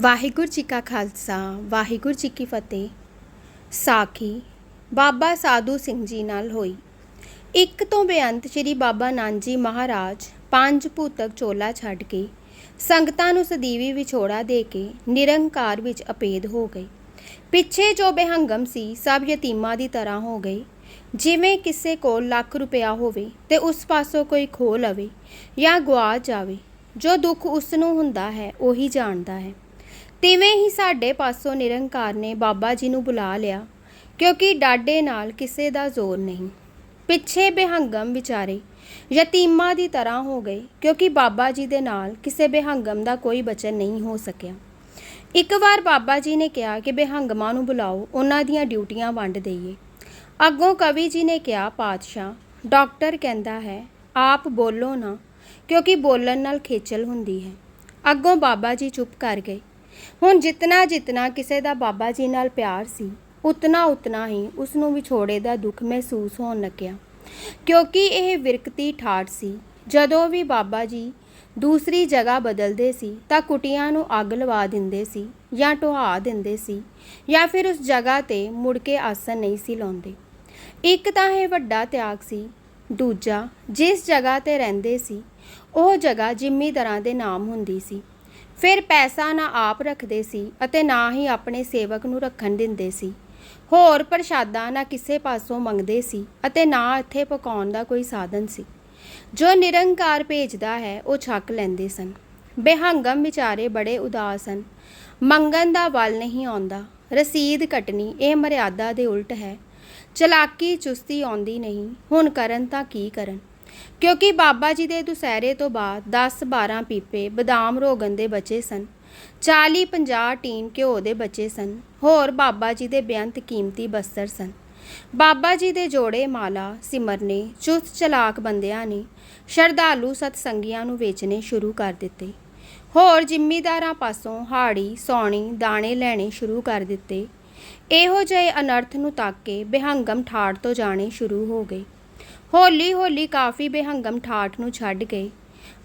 ਵਾਹਿਗੁਰੂ ਜੀ ਕਾ ਖਾਲਸਾ, ਵਾਹਿਗੁਰੂ ਜੀ ਕੀ ਫਤਿਹ। ਸਾਖੀ ਬਾਬਾ ਸਾਧੂ ਸਿੰਘ ਜੀ ਨਾਲ ਹੋਈ। ਇੱਕ ਤੋਂ ਬੇਅੰਤ ਸ੍ਰੀ ਬਾਬਾ ਨਾਨਕ ਜੀ ਮਹਾਰਾਜ ਪੰਜ ਭੂਤਕ ਚੋਲਾ ਛੱਡ ਕੇ ਸੰਗਤਾਂ ਨੂੰ ਸਦੀਵੀ ਵਿਛੋੜਾ ਦੇ ਕੇ ਨਿਰੰਕਾਰ ਵਿੱਚ ਅਪੇਦ ਹੋ ਗਏ। ਪਿੱਛੇ ਜੋ ਬੇਹੰਗਮ ਸੀ, ਸਭ ਯਤੀਮਾਂ ਦੀ ਤਰ੍ਹਾਂ ਹੋ ਗਏ। ਜਿਵੇਂ ਕਿਸੇ ਕੋਲ ਲੱਖ ਰੁਪਇਆ ਹੋਵੇ ਤੇ ਉਸ ਪਾਸੋਂ ਕੋਈ ਖੋ ਲਵੇ ਜਾਂ ਗਵਾ ਜਾਵੇ, ਜੋ ਦੁੱਖ ਉਸ ਨੂੰ ਹੁੰਦਾ ਹੈ, ਉਹੀ ਜਾਣਦਾ ਹੈ। ਤਿਵੇਂ ਹੀ ਸਾਡੇ ਪਾਸੋਂ ਨਿਰੰਕਾਰ ਨੇ ਬਾਬਾ ਜੀ ਨੂੰ ਬੁਲਾ ਲਿਆ, ਕਿਉਂਕਿ ਡਾਡੇ ਨਾਲ ਕਿਸੇ ਦਾ ਜ਼ੋਰ ਨਹੀਂ। ਪਿੱਛੇ ਬੇਹੰਗਮ ਵਿਚਾਰੇ ਯਤੀਮਾਂ ਦੀ ਤਰ੍ਹਾਂ ਹੋ ਗਏ, ਕਿਉਂਕਿ ਬਾਬਾ ਜੀ ਦੇ ਨਾਲ ਕਿਸੇ ਬੇਹੰਗਮ ਦਾ ਕੋਈ ਬਚਨ ਨਹੀਂ ਹੋ ਸਕਿਆ। ਇੱਕ ਵਾਰ ਬਾਬਾ ਜੀ ਨੇ ਕਿਹਾ ਕਿ ਬੇਹੰਗਮਾਂ ਨੂੰ ਬੁਲਾਓ, ਉਹਨਾਂ ਦੀਆਂ ਡਿਊਟੀਆਂ ਵੰਡ ਦਈਏ। ਅੱਗੋਂ ਕਵੀ ਜੀ ਨੇ ਕਿਹਾ, ਪਾਤਸ਼ਾਹ, ਡਾਕਟਰ ਕਹਿੰਦਾ ਹੈ, ਆਪ ਬੋਲੋ ਨਾ, ਕਿਉਂਕਿ ਬੋਲਣ ਨਾਲ ਖੇਚਲ ਹੁੰਦੀ ਹੈ। ਅੱਗੋਂ ਬਾਬਾ ਜੀ ਚੁੱਪ ਕਰ ਗਏ। ਹੁਣ ਜਿਤਨਾ ਜਿਤਨਾ ਕਿਸੇ ਦਾ ਬਾਬਾ ਜੀ ਨਾਲ ਪਿਆਰ ਸੀ, ਉਤਨਾ ਉਤਨਾ ਹੀ ਉਸ ਨੂੰ ਵਿਛੋੜੇ ਦਾ ਦੁੱਖ ਮਹਿਸੂਸ ਹੋਣ ਲੱਗਿਆ। ਕਿਉਂਕਿ ਇਹ ਵਿਰਕਤੀ ਠਾਠ ਸੀ। ਜਦੋਂ ਵੀ ਬਾਬਾ ਜੀ ਦੂਸਰੀ ਜਗ੍ਹਾ ਬਦਲਦੇ ਸੀ, ਤਾਂ ਕੁਟੀਆਂ ਨੂੰ ਅੱਗ ਲਵਾ ਦਿੰਦੇ ਸੀ ਜਾਂ ਢੋਹਾ ਦਿੰਦੇ ਸੀ ਜਾਂ ਫਿਰ ਉਸ ਜਗ੍ਹਾ ਤੇ ਮੁੜ ਕੇ ਆਸਣ ਨਹੀਂ ਸੀ ਲਾਉਂਦੇ। ਇੱਕ ਤਾਂ ਇਹ ਵੱਡਾ ਤਿਆਗ ਸੀ। ਦੂਜਾ, ਜਿਸ ਜਗ੍ਹਾ ਤੇ ਰਹਿੰਦੇ ਸੀ, ਉਹ ਜਗ੍ਹਾ ਜ਼ਿਮੀਂਦਾਰਾਂ ਦੇ ਨਾਮ ਹੁੰਦੀ ਸੀ। ਫਿਰ ਪੈਸਾ ਨਾ ਆਪ ਰੱਖਦੇ ਸੀ ਅਤੇ ਨਾ ਹੀ ਆਪਣੇ ਸੇਵਕ ਨੂੰ ਰੱਖਣ ਦਿੰਦੇ ਸੀ। ਹੋਰ ਪ੍ਰਸ਼ਾਦਾ ਨਾ ਕਿਸੇ ਪਾਸੋਂ ਮੰਗਦੇ ਸੀ ਅਤੇ ਨਾ ਇੱਥੇ ਪਕਾਉਣ ਦਾ ਕੋਈ ਸਾਧਨ ਸੀ। ਜੋ ਨਿਰੰਕਾਰ ਭੇਜਦਾ ਹੈ, ਉਹ ਛੱਕ ਲੈਂਦੇ ਸਨ। ਬੇਹੰਗਮ ਵਿਚਾਰੇ ਬੜੇ ਉਦਾਸ ਹਨ ਮੰਗਣ ਦਾ ਵੱਲ ਨਹੀਂ ਆਉਂਦਾ। ਰਸੀਦ ਕੱਟਣੀ ਇਹ ਮਰਿਆਦਾ ਦੇ ਉਲਟ ਹੈ। ਚਲਾਕੀ ਚੁਸਤੀ ਆਉਂਦੀ ਨਹੀਂ। ਹੁਣ ਕਰਨ ਤਾਂ ਕੀ ਕਰਨ? ਕਿਉਂਕਿ ਬਾਬਾ ਜੀ ਦੇ ਦੁਸਹਿਰੇ ਤੋਂ ਬਾਅਦ 10-12 ਪੀਪੇ ਬਦਾਮ ਰੋਗਨ ਦੇ ਬਚੇ ਸਨ 40-50 ਟੀਨ ਘਿਓ ਦੇ ਬਚੇ ਸਨ, ਹੋਰ ਬਾਬਾ ਜੀ ਦੇ ਬੇਅੰਤ ਕੀਮਤੀ ਬਸਤਰ ਸਨ। ਬਾਬਾ ਜੀ ਦੇ ਜੋੜੇ ਮਾਲਾ, ਸਿਮਰਨੇ, ਚੁਸਤ ਚਲਾਕ ਬੰਦਿਆਂ ਨੇ ਸ਼ਰਧਾਲੂ ਸਤਸੰਗੀਆਂ ਨੂੰ ਵੇਚਣੇ ਸ਼ੁਰੂ ਕਰ ਦਿੱਤੇ। ਹੋਰ ਜ਼ਿੰਮੀਦਾਰਾਂ ਪਾਸੋਂ ਹਾੜੀ, ਸੌਣੀ, ਦਾਣੇ ਲੈਣੇ ਸ਼ੁਰੂ ਕਰ ਦਿੱਤੇ। ਇਹੋ ਜਿਹੇ ਅਨਰਥ ਨੂੰ ਤੱਕ ਕੇ ਬੇਹੰਗਮ ਠਾੜ ਤੋਂ ਜਾਣੇ ਸ਼ੁਰੂ ਹੋ ਗਏ। ਹੌਲੀ ਹੌਲੀ ਕਾਫੀ ਬੇਹੰਗਮ ਠਾਠ ਨੂੰ ਛੱਡ ਗਏ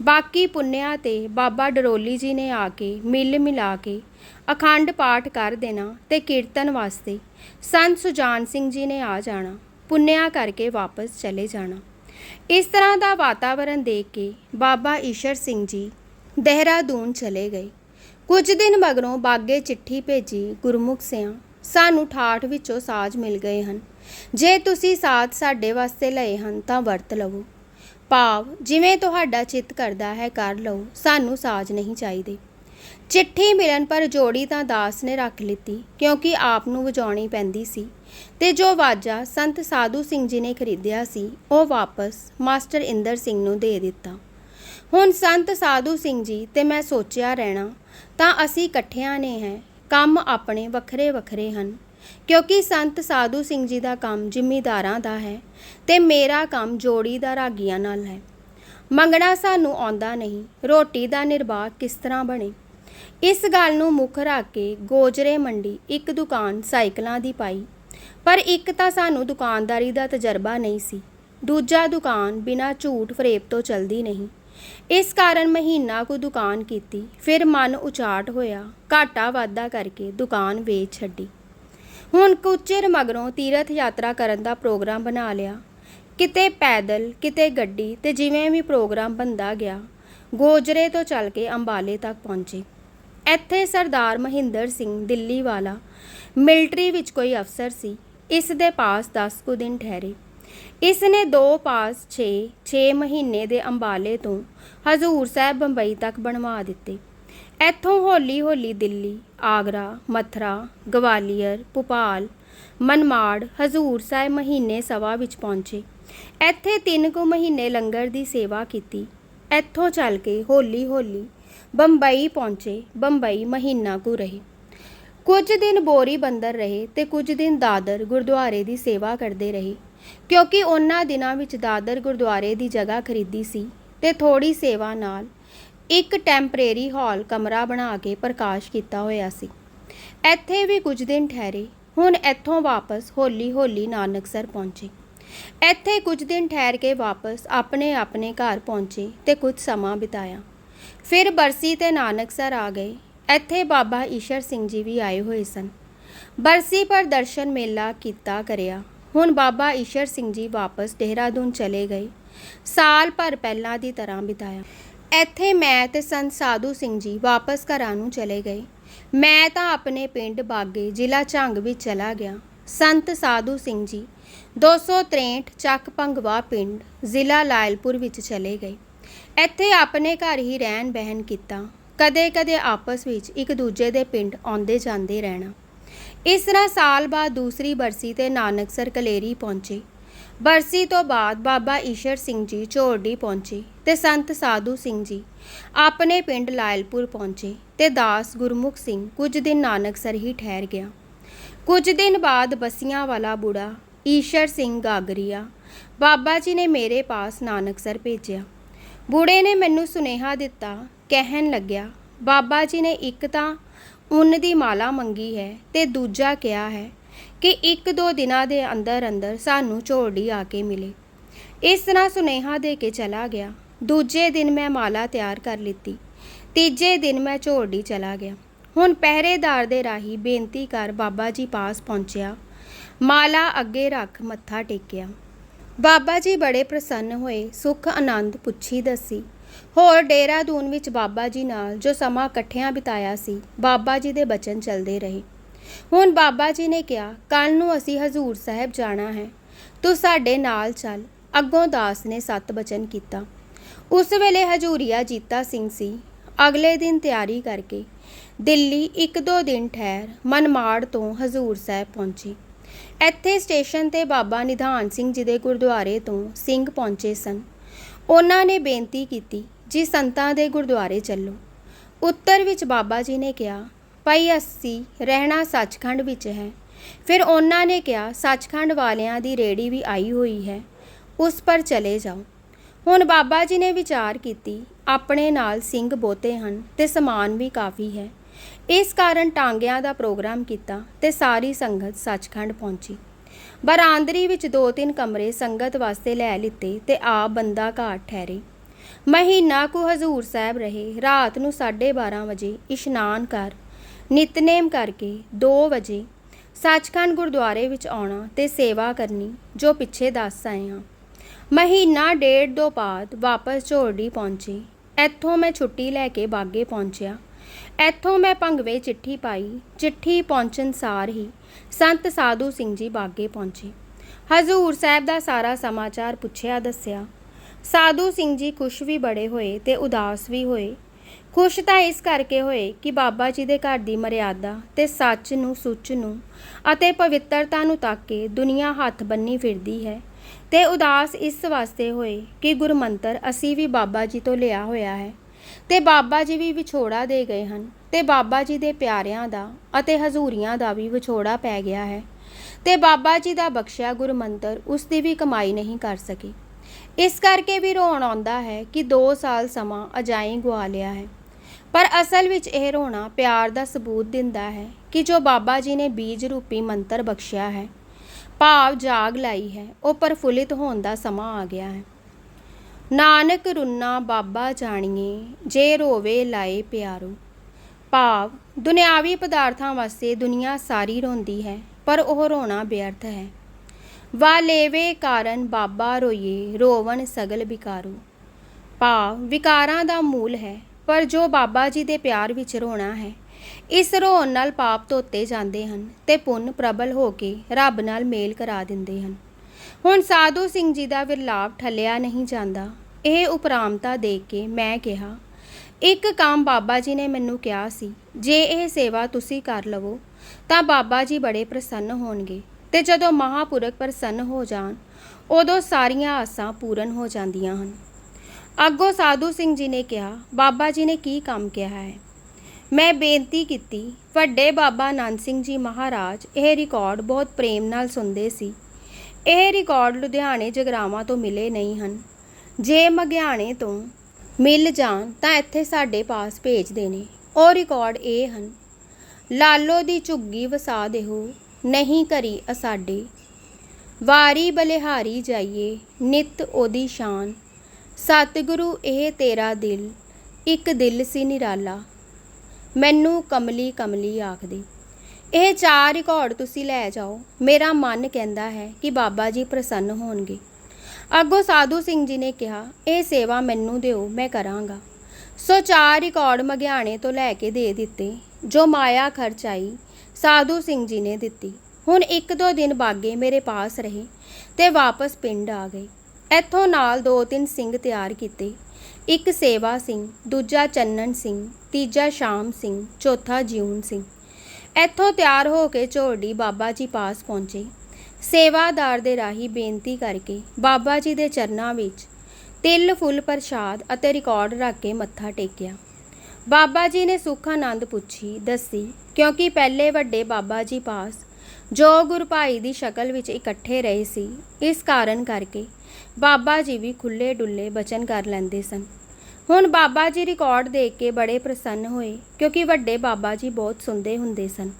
ਬਾਕੀ ਪੁੰਨਿਆ ਤੇ ਬਾਬਾ ਡਰੋਲੀ ਜੀ ਨੇ ਆ ਕੇ ਮਿਲ ਮਿਲਾ ਕੇ ਅਖੰਡ ਪਾਠ ਕਰ ਦੇਣਾ ਤੇ ਕੀਰਤਨ ਵਾਸਤੇ ਸੰਤ ਸੁਜਾਨ ਸਿੰਘ ਜੀ ਨੇ ਆ ਜਾਣਾ, ਪੁੰਨਿਆ ਕਰਕੇ ਵਾਪਸ ਚਲੇ ਜਾਣਾ। ਇਸ ਤਰ੍ਹਾਂ ਦਾ ਵਾਤਾਵਰਣ ਦੇਖ ਕੇ ਬਾਬਾ ਈਸ਼ਰ ਸਿੰਘ ਜੀ ਦੇਹਰਾਦੂਨ ਚਲੇ ਗਏ। ਕੁਝ ਦਿਨ ਮਗਰੋਂ ਬਾਗੇ ਚਿੱਠੀ ਭੇਜੀ ਗੁਰਮੁਖ ਸਿਆਂ ਸਾਨੂੰ ਠਾਠ ਵਿੱਚੋਂ ਸਾਜ਼ ਮਿਲ ਗਏ ਹਨ। ਜੇ ਤੁਸੀਂ ਸਾਥ ਸਾਡੇ ਵਾਸਤੇ ਲਏ ਹਨ ਤਾਂ ਵਰਤ ਲਵੋ। ਭਾਵ, ਜਿਵੇਂ ਤੁਹਾਡਾ ਚਿੱਤ ਕਰਦਾ ਹੈ, ਕਰ ਲਓ, ਸਾਨੂੰ ਸਾਜ਼ ਨਹੀਂ ਚਾਹੀਦੇ। ਚਿੱਠੀ ਮਿਲਣ ਪਰ ਜੋੜੀ ਤਾਂ ਦਾਸ ਨੇ ਰੱਖ ਲਿੱਤੀ, ਕਿਉਂਕਿ ਆਪ ਨੂੰ ਵਜਾਉਣੀ ਪੈਂਦੀ ਸੀ। ਤੇ ਜੋ ਵਾਜਾ ਸੰਤ ਸਾਧੂ ਸਿੰਘ ਜੀ ਨੇ ਖਰੀਦਿਆ ਸੀ, ਉਹ ਵਾਪਸ ਮਾਸਟਰ ਇੰਦਰ ਸਿੰਘ ਨੂੰ ਦੇ ਦਿੱਤਾ। ਹੁਣ ਸੰਤ ਸਾਧੂ ਸਿੰਘ ਜੀ, ਤੇ ਮੈਂ ਸੋਚਿਆ ਰਹਿਣਾ, ਤਾਂ ਅਸੀਂ ਇਕੱਠਿਆਂ ਨੇ ਹੈ ਕੰਮ ਆਪਣੇ ਵੱਖਰੇ ਵੱਖਰੇ ਹਨ। ਕਿਉਂਕਿ ਸੰਤ ਸਾਧੂ ਸਿੰਘ ਜੀ ਦਾ ਕੰਮ ਜ਼ਿਮੀਦਾਰਾਂ ਦਾ ਹੈ ਤੇ ਮੇਰਾ ਕੰਮ ਜੋੜੀ ਦਾ ਰਾਗੀਆਂ ਨਾਲ ਹੈ। ਮੰਗਣਾ ਸਾਨੂੰ ਆਉਂਦਾ ਨਹੀਂ, ਰੋਟੀ ਦਾ ਨਿਰਵਾਹ ਕਿਸ ਤਰ੍ਹਾਂ ਬਣੇ? ਇਸ ਗੱਲ ਨੂੰ ਮੁੱਖ ਰੱਖ ਕੇ ਗੋਜਰੇ ਮੰਡੀ ਇੱਕ ਦੁਕਾਨ ਸਾਈਕਲਾਂ ਦੀ ਪਾਈ। ਪਰ ਇੱਕ ਤਾਂ ਸਾਨੂੰ ਦੁਕਾਨਦਾਰੀ ਦਾ ਤਜਰਬਾ ਨਹੀਂ ਸੀ। ਦੂਜਾ ਦੁਕਾਨ ਬਿਨਾਂ ਝੂਠ ਫਰੇਬ ਤੋਂ ਚੱਲਦੀ ਨਹੀਂ। ਇਸ ਕਾਰਨ ਮਹੀਨਾ ਕੁ ਦੁਕਾਨ ਕੀਤੀ, ਫਿਰ ਮਨ ਉਚਾਟ ਹੋਇਆ, ਘਾਟਾ ਵਾਧਾ ਕਰਕੇ ਦੁਕਾਨ ਵੇਚ ਛੱਡੀ। ਹੁਣ ਕੁਝ ਚਿਰ ਮਗਰੋਂ ਤੀਰਥ ਯਾਤਰਾ ਕਰਨ ਦਾ ਪ੍ਰੋਗਰਾਮ ਬਣਾ ਲਿਆ। ਕਿਤੇ ਪੈਦਲ, ਕਿਤੇ ਗੱਡੀ ਤੇ ਜਿਵੇਂ ਵੀ ਪ੍ਰੋਗਰਾਮ ਬੰਦਾ ਗਿਆ, ਗੋਜਰੇ ਤੋਂ ਚੱਲ ਕੇ ਅੰਬਾਲੇ ਤੱਕ ਪਹੁੰਚੇ। ਇੱਥੇ ਸਰਦਾਰ ਮਹਿੰਦਰ ਸਿੰਘ ਦਿੱਲੀ ਵਾਲਾ, ਮਿਲਟਰੀ ਵਿੱਚ ਕੋਈ ਅਫਸਰ ਸੀ, ਇਸ ਦੇ ਪਾਸ 10 ਕੁ ਦਿਨ ਠਹਿਰੇ। ਇਸ ਨੇ ਦੋ ਪਾਸ 6 6 ਮਹੀਨੇ ਦੇ ਅੰਬਾਲੇ ਤੋਂ ਹਜ਼ੂਰ ਸਾਹਿਬ ਬੰਬਈ ਤੱਕ ਬਣਵਾ ਦਿੱਤੇ। ਇੱਥੋਂ ਹੌਲੀ ਹੌਲੀ ਦਿੱਲੀ, ਆਗਰਾ, ਮਥਰਾ, ਗਵਾਲੀਅਰ, ਭੋਪਾਲ, ਮਨਮਾੜ, ਹਜ਼ੂਰ ਸਾਹਿਬ ਮਹੀਨੇ ਸਵਾ ਵਿੱਚ ਪਹੁੰਚੇ। ਇੱਥੇ ਤਿੰਨ ਕੁ ਮਹੀਨੇ ਲੰਗਰ ਦੀ ਸੇਵਾ ਕੀਤੀ। ਇੱਥੋਂ ਚੱਲ ਕੇ ਹੌਲੀ ਹੌਲੀ ਬੰਬਈ ਪਹੁੰਚੇ। ਬੰਬਈ ਮਹੀਨਾ ਕੁ ਰਹੇ। ਕੁਝ ਦਿਨ ਬੋਰੀ ਬੰਦਰ ਰਹੇ ਤੇ ਕੁਝ ਦਿਨ ਦਾਦਰ ਗੁਰਦੁਆਰੇ ਦੀ ਸੇਵਾ ਕਰਦੇ ਰਹੇ। ਕਿਉਂਕਿ ਉਹਨਾਂ ਦਿਨਾਂ ਵਿੱਚ ਦਾਦਰ ਗੁਰਦੁਆਰੇ ਦੀ ਜਗ੍ਹਾ ਖਰੀਦੀ ਸੀ ਤੇ ਥੋੜੀ ਸੇਵਾ ਨਾਲ ਇੱਕ ਟੈਂਪਰੇਰੀ ਹਾਲ ਕਮਰਾ ਬਣਾ ਕੇ ਪ੍ਰਕਾਸ਼ ਕੀਤਾ ਹੋਇਆ ਸੀ। ਇੱਥੇ ਵੀ ਕੁਝ ਦਿਨ ਠਹਿਰੇ, ਹੁਣ ਇੱਥੋਂ ਵਾਪਸ ਹੌਲੀ ਹੌਲੀ ਨਾਨਕਸਰ ਪਹੁੰਚੇ। ਇੱਥੇ ਕੁਝ ਦਿਨ ਠਹਿਰ ਕੇ ਵਾਪਸ ਆਪਣੇ ਆਪਣੇ ਘਰ ਪਹੁੰਚੇ ਤੇ ਕੁਝ ਸਮਾਂ ਬਿਤਾਇਆ। ਫਿਰ ਬਰਸੀ ਤੇ ਨਾਨਕਸਰ ਆ ਗਏ। ਇੱਥੇ ਬਾਬਾ ਈਸ਼ਰ ਸਿੰਘ ਜੀ ਵੀ ਆਏ ਹੋਏ ਸਨ। ਬਰਸੀ ਪਰ ਦਰਸ਼ਨ ਮੇਲਾ ਕੀਤਾ ਕਰਿਆ। ਹੁਣ ਬਾਬਾ ਈਸ਼ਰ ਸਿੰਘ ਜੀ ਵਾਪਸ ਦੇਹਰਾਦੂਨ ਚਲੇ ਗਏ। ਸਾਲ ਭਰ ਪਹਿਲਾਂ ਦੀ ਤਰ੍ਹਾਂ ਬਿਤਾਇਆ। ਇੱਥੇ ਮੈਂ ਤੇ ਸੰਤ ਸਾਧੂ ਸਿੰਘ ਜੀ ਵਾਪਸ ਘਰਾਂ ਨੂੰ ਚਲੇ ਗਏ। ਮੈਂ ਤਾਂ ਆਪਣੇ ਪਿੰਡ ਬਾਗੇ ਜ਼ਿਲ੍ਹਾ ਝੰਗ ਵਿੱਚ ਚਲਾ ਗਿਆ। ਸੰਤ ਸਾਧੂ ਸਿੰਘ ਜੀ 263 ਚੱਕ ਭੰਗਵਾ ਪਿੰਡ ਜ਼ਿਲ੍ਹਾ ਲਾਇਲਪੁਰ ਵਿੱਚ ਚਲੇ ਗਏ। ਇੱਥੇ ਆਪਣੇ ਘਰ ਹੀ ਰਹਿਣ ਬਹਿਣ ਕੀਤਾ। ਕਦੇ-ਕਦੇ ਆਪਸ ਵਿੱਚ ਇੱਕ ਦੂਜੇ ਦੇ ਪਿੰਡ ਆਉਂਦੇ ਜਾਂਦੇ ਰਹਿਣਾ। ਇਸ ਤਰ੍ਹਾਂ ਸਾਲ ਬਾਅਦ ਦੂਸਰੀ ਬਰਸੀ ਤੇ ਨਾਨਕਸਰ ਕਲੇਰੀ ਪਹੁੰਚੇ। ਬਰਸੀ ਤੋਂ ਬਾਅਦ ਬਾਬਾ ਈਸ਼ਰ ਸਿੰਘ ਜੀ ਝੋਰਡੀ ਪਹੁੰਚੇ ਤੇ ਸੰਤ ਸਾਧੂ ਸਿੰਘ ਜੀ ਆਪਣੇ ਪਿੰਡ ਲਾਇਲਪੁਰ ਪਹੁੰਚੇ ਤੇ ਦਾਸ ਗੁਰਮੁਖ ਸਿੰਘ ਕੁਝ ਦਿਨ ਨਾਨਕਸਰ ਹੀ ਠਹਿਰ ਗਿਆ। ਕੁਝ ਦਿਨ ਬਾਅਦ ਬਸੀਆਂ ਵਾਲਾ ਬੁੜਾ ਈਸ਼ਰ ਸਿੰਘ ਗਾਗਰੀਆ ਬਾਬਾ ਜੀ ਨੇ ਮੇਰੇ ਪਾਸ ਨਾਨਕਸਰ ਭੇਜਿਆ। ਬੁੜੇ ਨੇ ਮੈਨੂੰ ਸੁਨੇਹਾ ਦਿੱਤਾ, ਕਹਿਣ ਲੱਗਿਆ, ਬਾਬਾ ਜੀ ਨੇ ਇੱਕ ਤਾਂ ਉੱਨ ਦੀ ਮਾਲਾ ਮੰਗੀ ਹੈ ਤੇ ਦੂਜਾ ਕਿਹਾ ਹੈ ਕਿ ਇੱਕ ਦੋ ਦਿਨਾਂ ਦੇ ਅੰਦਰ ਅੰਦਰ ਸਾਨੂੰ ਝੋੜੀ ਆ ਕੇ ਮਿਲੇ। ਇਸ ਤਰ੍ਹਾਂ ਸੁਨੇਹਾ ਦੇ ਕੇ ਚਲਾ ਗਿਆ। ਦੂਜੇ ਦਿਨ ਮੈਂ ਮਾਲਾ ਤਿਆਰ ਕਰ ਲਿੱਤੀ। ਤੀਜੇ ਦਿਨ ਮੈਂ ਝੋੜੀ ਚਲਾ ਗਿਆ। ਹੁਣ ਪਹਿਰੇਦਾਰ ਦੇ ਰਾਹੀਂ ਬੇਨਤੀ ਕਰ ਬਾਬਾ ਜੀ ਪਾਸ ਪਹੁੰਚਿਆ। ਮਾਲਾ ਅੱਗੇ ਰੱਖ ਮੱਥਾ ਟੇਕਿਆ। ਬਾਬਾ ਜੀ ਬੜੇ ਪ੍ਰਸੰਨ ਹੋਏ, ਸੁਖ ਆਨੰਦ ਪੁੱਛੀ ਦੱਸੀ। ਹੋਰ ਡੇਰਾਦੂਨ ਵਿੱਚ ਬਾਬਾ ਜੀ ਨਾਲ ਜੋ ਸਮਾਂ ਇਕੱਠਿਆਂ ਬਿਤਾਇਆ ਸੀ, ਬਾਬਾ ਜੀ ਦੇ ਬਚਨ ਚੱਲਦੇ ਰਹੇ। ਹੁਣ ਬਾਬਾ ਜੀ ਨੇ ਕਿਹਾ ਕੱਲ ਨੂੰ ਅਸੀਂ ਹਜ਼ੂਰ ਸਾਹਿਬ ਜਾਣਾ ਹੈ। ਤੂੰ ਸਾਡੇ ਨਾਲ ਚੱਲ। ਅੱਗੋਂ ਦਾਸ ਨੇ ਸਤ ਬਚਨ ਕੀਤਾ। ਉਸ ਵੇਲੇ ਹਜੂਰੀਆ ਜੀਤਾ ਸਿੰਘ ਸੀ। ਅਗਲੇ ਦਿਨ ਤਿਆਰੀ ਕਰਕੇ ਦਿੱਲੀ ਇੱਕ ਦੋ ਦਿਨ ਠਹਿਰ ਮਨਮਾੜ ਤੋਂ ਹਜ਼ੂਰ ਸਾਹਿਬ ਪਹੁੰਚੀ। ਇੱਥੇ ਸਟੇਸ਼ਨ ਤੇ ਬਾਬਾ ਨਿਧਾਨ ਸਿੰਘ ਜੀ ਦੇ ਗੁਰਦੁਆਰੇ ਤੋਂ ਸਿੰਘ ਪਹੁੰਚੇ ਸਨ। ਉਹਨਾਂ ਨੇ ਬੇਨਤੀ ਕੀਤੀ, ਜੀ ਸੰਤਾਂ ਦੇ ਗੁਰਦੁਆਰੇ ਚੱਲੋ। ਉੱਤਰ ਵਿੱਚ ਬਾਬਾ ਜੀ ਨੇ ਕਿਹਾ, ਭਾਈ, ਅਸੀਂ ਰਹਿਣਾ ਸੱਚਖੰਡ ਵਿੱਚ ਹੈ। ਫਿਰ ਉਹਨਾਂ ਨੇ ਕਿਹਾ, ਸੱਚਖੰਡ ਵਾਲਿਆਂ ਦੀ ਰੇੜੀ ਵੀ ਆਈ ਹੋਈ ਹੈ, ਉਸ ਪਰ ਚਲੇ ਜਾਓ। ਹੁਣ ਬਾਬਾ ਜੀ ਨੇ ਵਿਚਾਰ ਕੀਤੀ, ਆਪਣੇ ਨਾਲ ਸਿੰਘ ਬੋਤੇ ਹਨ ਤੇ ਸਮਾਨ ਵੀ ਕਾਫੀ ਹੈ। ਇਸ ਕਾਰਨ ਟਾਂਗਿਆਂ ਦਾ ਪ੍ਰੋਗਰਾਮ ਕੀਤਾ ਤੇ ਸਾਰੀ ਸੰਗਤ ਸੱਚਖੰਡ ਪਹੁੰਚੀ। ਬਰਾਂਦਰੀ ਵਿੱਚ ਦੋ ਤਿੰਨ ਕਮਰੇ ਸੰਗਤ ਵਾਸਤੇ ਲੈ ਲਿੱਤੇ ਤੇ ਆਪ ਬੰਦਾ ਘਾਟ ਠਹਿਰੇ। ਮਹੀਨਾ ਕੁ ਹਜ਼ੂਰ ਸਾਹਿਬ ਰਹੇ, ਰਾਤ ਨੂੰ 12:30 ਵਜੇ ਇਸ਼ਨਾਨ ਕਰ, ਨਿਤਨੇਮ ਕਰਕੇ 2 ਵਜੇ ਸੱਚਖੰਡ ਗੁਰਦੁਆਰੇ ਵਿੱਚ ਆਉਣਾ ਤੇ ਸੇਵਾ ਕਰਨੀ ਜੋ ਪਿੱਛੇ ਦੱਸ ਆਏ ਹਾਂ ਮਹੀਨਾ ਡੇਢ ਦੋ ਬਾਅਦ ਵਾਪਸ ਝੋਰਡੀ ਪਹੁੰਚੀ। ਇੱਥੋਂ ਮੈਂ ਛੁੱਟੀ ਲੈ ਕੇ ਬਾਗੇ ਪਹੁੰਚਿਆ। ਇੱਥੋਂ ਮੈਂ ਭੰਗਵੇ ਚਿੱਠੀ ਪਾਈ, ਚਿੱਠੀ ਪਹੁੰਚਣ ਸਾਰ ਹੀ ਸੰਤ ਸਾਧੂ ਸਿੰਘ ਜੀ ਬਾਗੇ ਪਹੁੰਚੇ। ਹਜ਼ੂਰ ਸਾਹਿਬ ਦਾ ਸਾਰਾ ਸਮਾਚਾਰ ਪੁੱਛਿਆ ਦੱਸਿਆ। ਸਾਧੂ ਸਿੰਘ ਜੀ ਖੁਸ਼ ਵੀ ਬੜੇ ਹੋਏ ਤੇ ਉਦਾਸ ਵੀ ਹੋਏ। ਖੁਸ਼ ਤਾਂ ਇਸ ਕਰਕੇ ਹੋਏ ਕਿ ਬਾਬਾ ਜੀ ਦੇ ਘਰ ਦੀ ਮਰਿਆਦਾ ਤੇ ਸੱਚ ਨੂੰ, ਸੁੱਚ ਨੂੰ ਅਤੇ ਪਵਿੱਤਰਤਾ ਨੂੰ ਤੱਕ ਕੇ ਦੁਨੀਆ ਹੱਥ ਬੰਨੀ ਫਿਰਦੀ ਹੈ ਤੇ ਉਦਾਸ ਇਸ ਵਾਸਤੇ ਹੋਏ ਕਿ ਗੁਰਮੰਤਰ ਅਸੀਂ ਵੀ ਬਾਬਾ ਜੀ ਤੋਂ ਲਿਆ ਹੋਇਆ ਹੈ। ਤੇ ਬਾਬਾ ਜੀ ਵੀ ਵਿਛੋੜਾ ਦੇ ਗਏ ਹਨ ਤੇ ਬਾਬਾ ਜੀ ਦੇ ਪਿਆਰਿਆਂ ਦਾ ਅਤੇ ਹਜ਼ੂਰੀਆਂ ਦਾ ਵੀ ਵਿਛੋੜਾ ਪੈ ਗਿਆ ਹੈ। ਤੇ ਬਾਬਾ ਜੀ ਦਾ ਬਖਸ਼ਿਆ ਗੁਰਮੰਤਰ ਉਸ ਦੀ ਵੀ ਕਮਾਈ ਨਹੀਂ ਕਰ ਸਕੀ। ਇਸ ਕਰਕੇ ਵੀ ਰੋਣ ਆਉਂਦਾ ਹੈ ਕਿ 2 ਸਾਲ ਸਮਾਂ ਅਜਾਈ ਗਵਾ ਲਿਆ ਹੈ। ਪਰ ਅਸਲ ਵਿੱਚ ਇਹ ਰੋਣਾ ਪਿਆਰ ਦਾ ਸਬੂਤ ਦਿੰਦਾ ਹੈ ਕਿ ਜੋ ਬਾਬਾ ਜੀ ਨੇ ਬੀਜ ਰੂਪੀ ਮੰਤਰ ਬਖਸ਼ਿਆ ਹੈ, ਭਾਵ ਜਾਗ ਲਾਈ ਹੈ, ਉਹ ਪਰਫੁੱਲਿਤ ਹੋਣ ਦਾ ਸਮਾਂ ਆ ਗਿਆ ਹੈ। ਨਾਨਕ ਰੁੰਨਾ ਬਾਬਾ ਜਾਣੀਏ, ਜੇ ਰੋਵੇ ਲਾਏ ਪਿਆਰੋ। ਭਾਵ, ਦੁਨਿਆਵੀ ਪਦਾਰਥਾਂ ਵਾਸਤੇ ਦੁਨੀਆ ਸਾਰੀ ਰੋਂਦੀ ਹੈ, ਪਰ ਉਹ ਰੋਣਾ ਬੇਅਰਥ ਹੈ। ਵਾ ਲੇਵੇ ਕਾਰਨ ਬਾਬਾ ਰੋਈਏ, ਰੋਵਣ ਸਗਲ ਵਿਕਾਰੂ। ਭਾਵ, ਵਿਕਾਰਾਂ ਦਾ ਮੂਲ ਹੈ, ਪਰ ਜੋ ਬਾਬਾ ਜੀ ਦੇ ਪਿਆਰ ਵਿੱਚ ਰੋਣਾ ਹੈ, ਇਸ ਰੋਣ ਨਾਲ ਪਾਪ ਧੋਤੇ ਜਾਂਦੇ ਹਨ ਤੇ ਪੁੰਨ ਪ੍ਰਬਲ ਹੋ ਕੇ ਰੱਬ ਨਾਲ ਮੇਲ ਕਰਾ ਦਿੰਦੇ ਹਨ। ਹੁਣ ਸਾਧੂ ਸਿੰਘ ਜੀ ਦਾ ਵਿਰਲਾਪ ਠੱਲਿਆ ਨਹੀਂ ਜਾਂਦਾ। ਇਹ ਉਪਰਾਮਤਾ ਦੇਖ ਕੇ ਮੈਂ ਕਿਹਾ, ਇੱਕ ਕੰਮ ਬਾਬਾ ਜੀ ਨੇ ਮੈਨੂੰ ਕਿਹਾ ਸੀ, ਜੇ ਇਹ ਸੇਵਾ ਤੁਸੀਂ ਕਰ ਲਵੋ, ਤਾਂ ਬਾਬਾ ਜੀ ਬੜੇ ਪ੍ਰਸੰਨ ਹੋਣਗੇ ਤੇ ਜਦੋਂ ਮਹਾਪੁਰਖ ਪ੍ਰਸੰਨ ਹੋ ਜਾਣ, ਉਦੋਂ ਸਾਰੀਆਂ ਆਸਾਂ ਪੂਰਨ ਹੋ ਜਾਂਦੀਆਂ ਹਨ। ਅੱਗੋਂ ਸਾਧੂ ਸਿੰਘ ਜੀ ਨੇ ਕਿਹਾ, ਬਾਬਾ ਜੀ ਨੇ ਕੀ ਕੰਮ ਕਿਹਾ ਹੈ? ਮੈਂ ਬੇਨਤੀ ਕੀਤੀ, ਵੱਡੇ ਬਾਬਾ ਆਨੰਦ ਸਿੰਘ ਜੀ ਮਹਾਰਾਜ, ਇਹ ਰਿਕਾਰਡ ਬਹੁਤ ਪ੍ਰੇਮ ਨਾਲ ਸੁਣਦੇ ਸੀ। ਇਹ ਰਿਕਾਰਡ ਲੁਧਿਆਣੇ ਜਗਰਾਵਾਂ ਤੋਂ ਮਿਲੇ ਨਹੀਂ ਹਨ। ਜੇ ਮਗਿਆਣੇ ਤੋਂ ਮਿਲ ਜਾਣ ਤਾਂ ਇੱਥੇ ਸਾਡੇ ਪਾਸ ਭੇਜ ਦੇਣੇ। ਉਹ ਰਿਕਾਰਡ ਇਹ ਹਨ, ਲਾਲੋ ਦੀ ਝੁੱਗੀ ਵਸਾ ਦੇਹੋ, ਨਹੀਂ ਕਰੀ ਅਸਾਡੇ। ਵਾਰੀ ਬਲਿਹਾਰੀ ਜਾਈਏ, ਨਿਤ ਉਹਦੀ ਸ਼ਾਨ। ਸਤਿਗੁਰੂ ਇਹ ਤੇਰਾ ਦਿਲ, ਇੱਕ ਦਿਲ ਸੀ ਨਿਰਾਲਾ। ਮੈਨੂੰ ਕਮਲੀ ਕਮਲੀ ਆਖਦੇ, ਇਹ ਚਾਰ ਰਿਕਾਰਡ ਤੁਸੀਂ ਲੈ ਜਾਓ। ਮੇਰਾ ਮਨ ਕਹਿੰਦਾ ਹੈ ਕਿ ਬਾਬਾ ਜੀ ਪ੍ਰਸੰਨ ਹੋਣਗੇ। ਅੱਗੋਂ ਸਾਧੂ ਸਿੰਘ ਜੀ ਨੇ ਕਿਹਾ, ਇਹ ਸੇਵਾ ਮੈਨੂੰ ਦਿਓ, ਮੈਂ ਕਰਾਂਗਾ। ਸੋ ਚਾਰ ਰਿਕਾਰਡ ਮਗਿਆਣੇ ਤੋਂ ਲੈ ਕੇ ਦੇ ਦਿੱਤੇ, ਜੋ ਮਾਇਆ ਖਰਚ ਆਈ, ਸਾਧੂ ਸਿੰਘ ਜੀ ਨੇ ਦਿੱਤੀ। ਹੁਣ ਇੱਕ ਦੋ ਦਿਨ ਬਾਗੇ ਮੇਰੇ ਪਾਸ ਰਹੇ ਤੇ ਵਾਪਸ ਪਿੰਡ ਆ ਗਏ। ਇੱਥੋਂ ਨਾਲ ਦੋ ਤਿੰਨ ਸਿੰਘ ਤਿਆਰ ਕੀਤੇ। ਇੱਕ ਸੇਵਾ ਸਿੰਘ, ਦੂਜਾ ਚੰਨਨ ਸਿੰਘ, ਤੀਜਾ ਸ਼ਾਮ ਸਿੰਘ, ਚੌਥਾ ਜਿਉਨ ਸਿੰਘ। ਇੱਥੋਂ ਤਿਆਰ ਹੋ ਕੇ ਝੋੜੀ ਬਾਬਾ ਜੀ ਪਾਸ ਪਹੁੰਚੇ। ਸੇਵਾਦਾਰ ਦੇ ਰਾਹੀਂ ਬੇਨਤੀ ਕਰਕੇ ਬਾਬਾ ਜੀ ਦੇ ਚਰਨਾਂ ਵਿੱਚ ਤਿਲ, ਫੁੱਲ ਪ੍ਰਸ਼ਾਦ ਅਤੇ ਰਿਕਾਰਡ ਰੱਖ ਕੇ ਮੱਥਾ ਟੇਕਿਆ। ਬਾਬਾ ਜੀ ਨੇ ਸੁੱਖ ਆਨੰਦ ਪੁੱਛੀ, ਦੱਸੀ, ਕਿਉਂਕਿ ਪਹਿਲੇ ਵੱਡੇ ਬਾਬਾ ਜੀ ਪਾਸ ਜੋ ਗੁਰੂ ਭਾਈ ਦੀ ਸ਼ਕਲ ਵਿੱਚ ਇਕੱਠੇ ਰਹੇ ਸੀ, ਇਸ ਕਾਰਨ ਕਰਕੇ ਬਾਬਾ ਜੀ ਵੀ ਖੁੱਲੇ ਡੁੱਲੇ ਬਚਨ ਕਰ ਲੈਂਦੇ ਸਨ। ਹੁਣ ਬਾਬਾ ਜੀ ਰਿਕਾਰਡ ਦੇਖ ਕੇ ਬੜੇ ਪ੍ਰਸੰਨ ਹੋਏ, ਕਿਉਂਕਿ ਵੱਡੇ ਬਾਬਾ ਜੀ ਬਹੁਤ ਸੁਣਦੇ ਹੁੰਦੇ ਸਨ।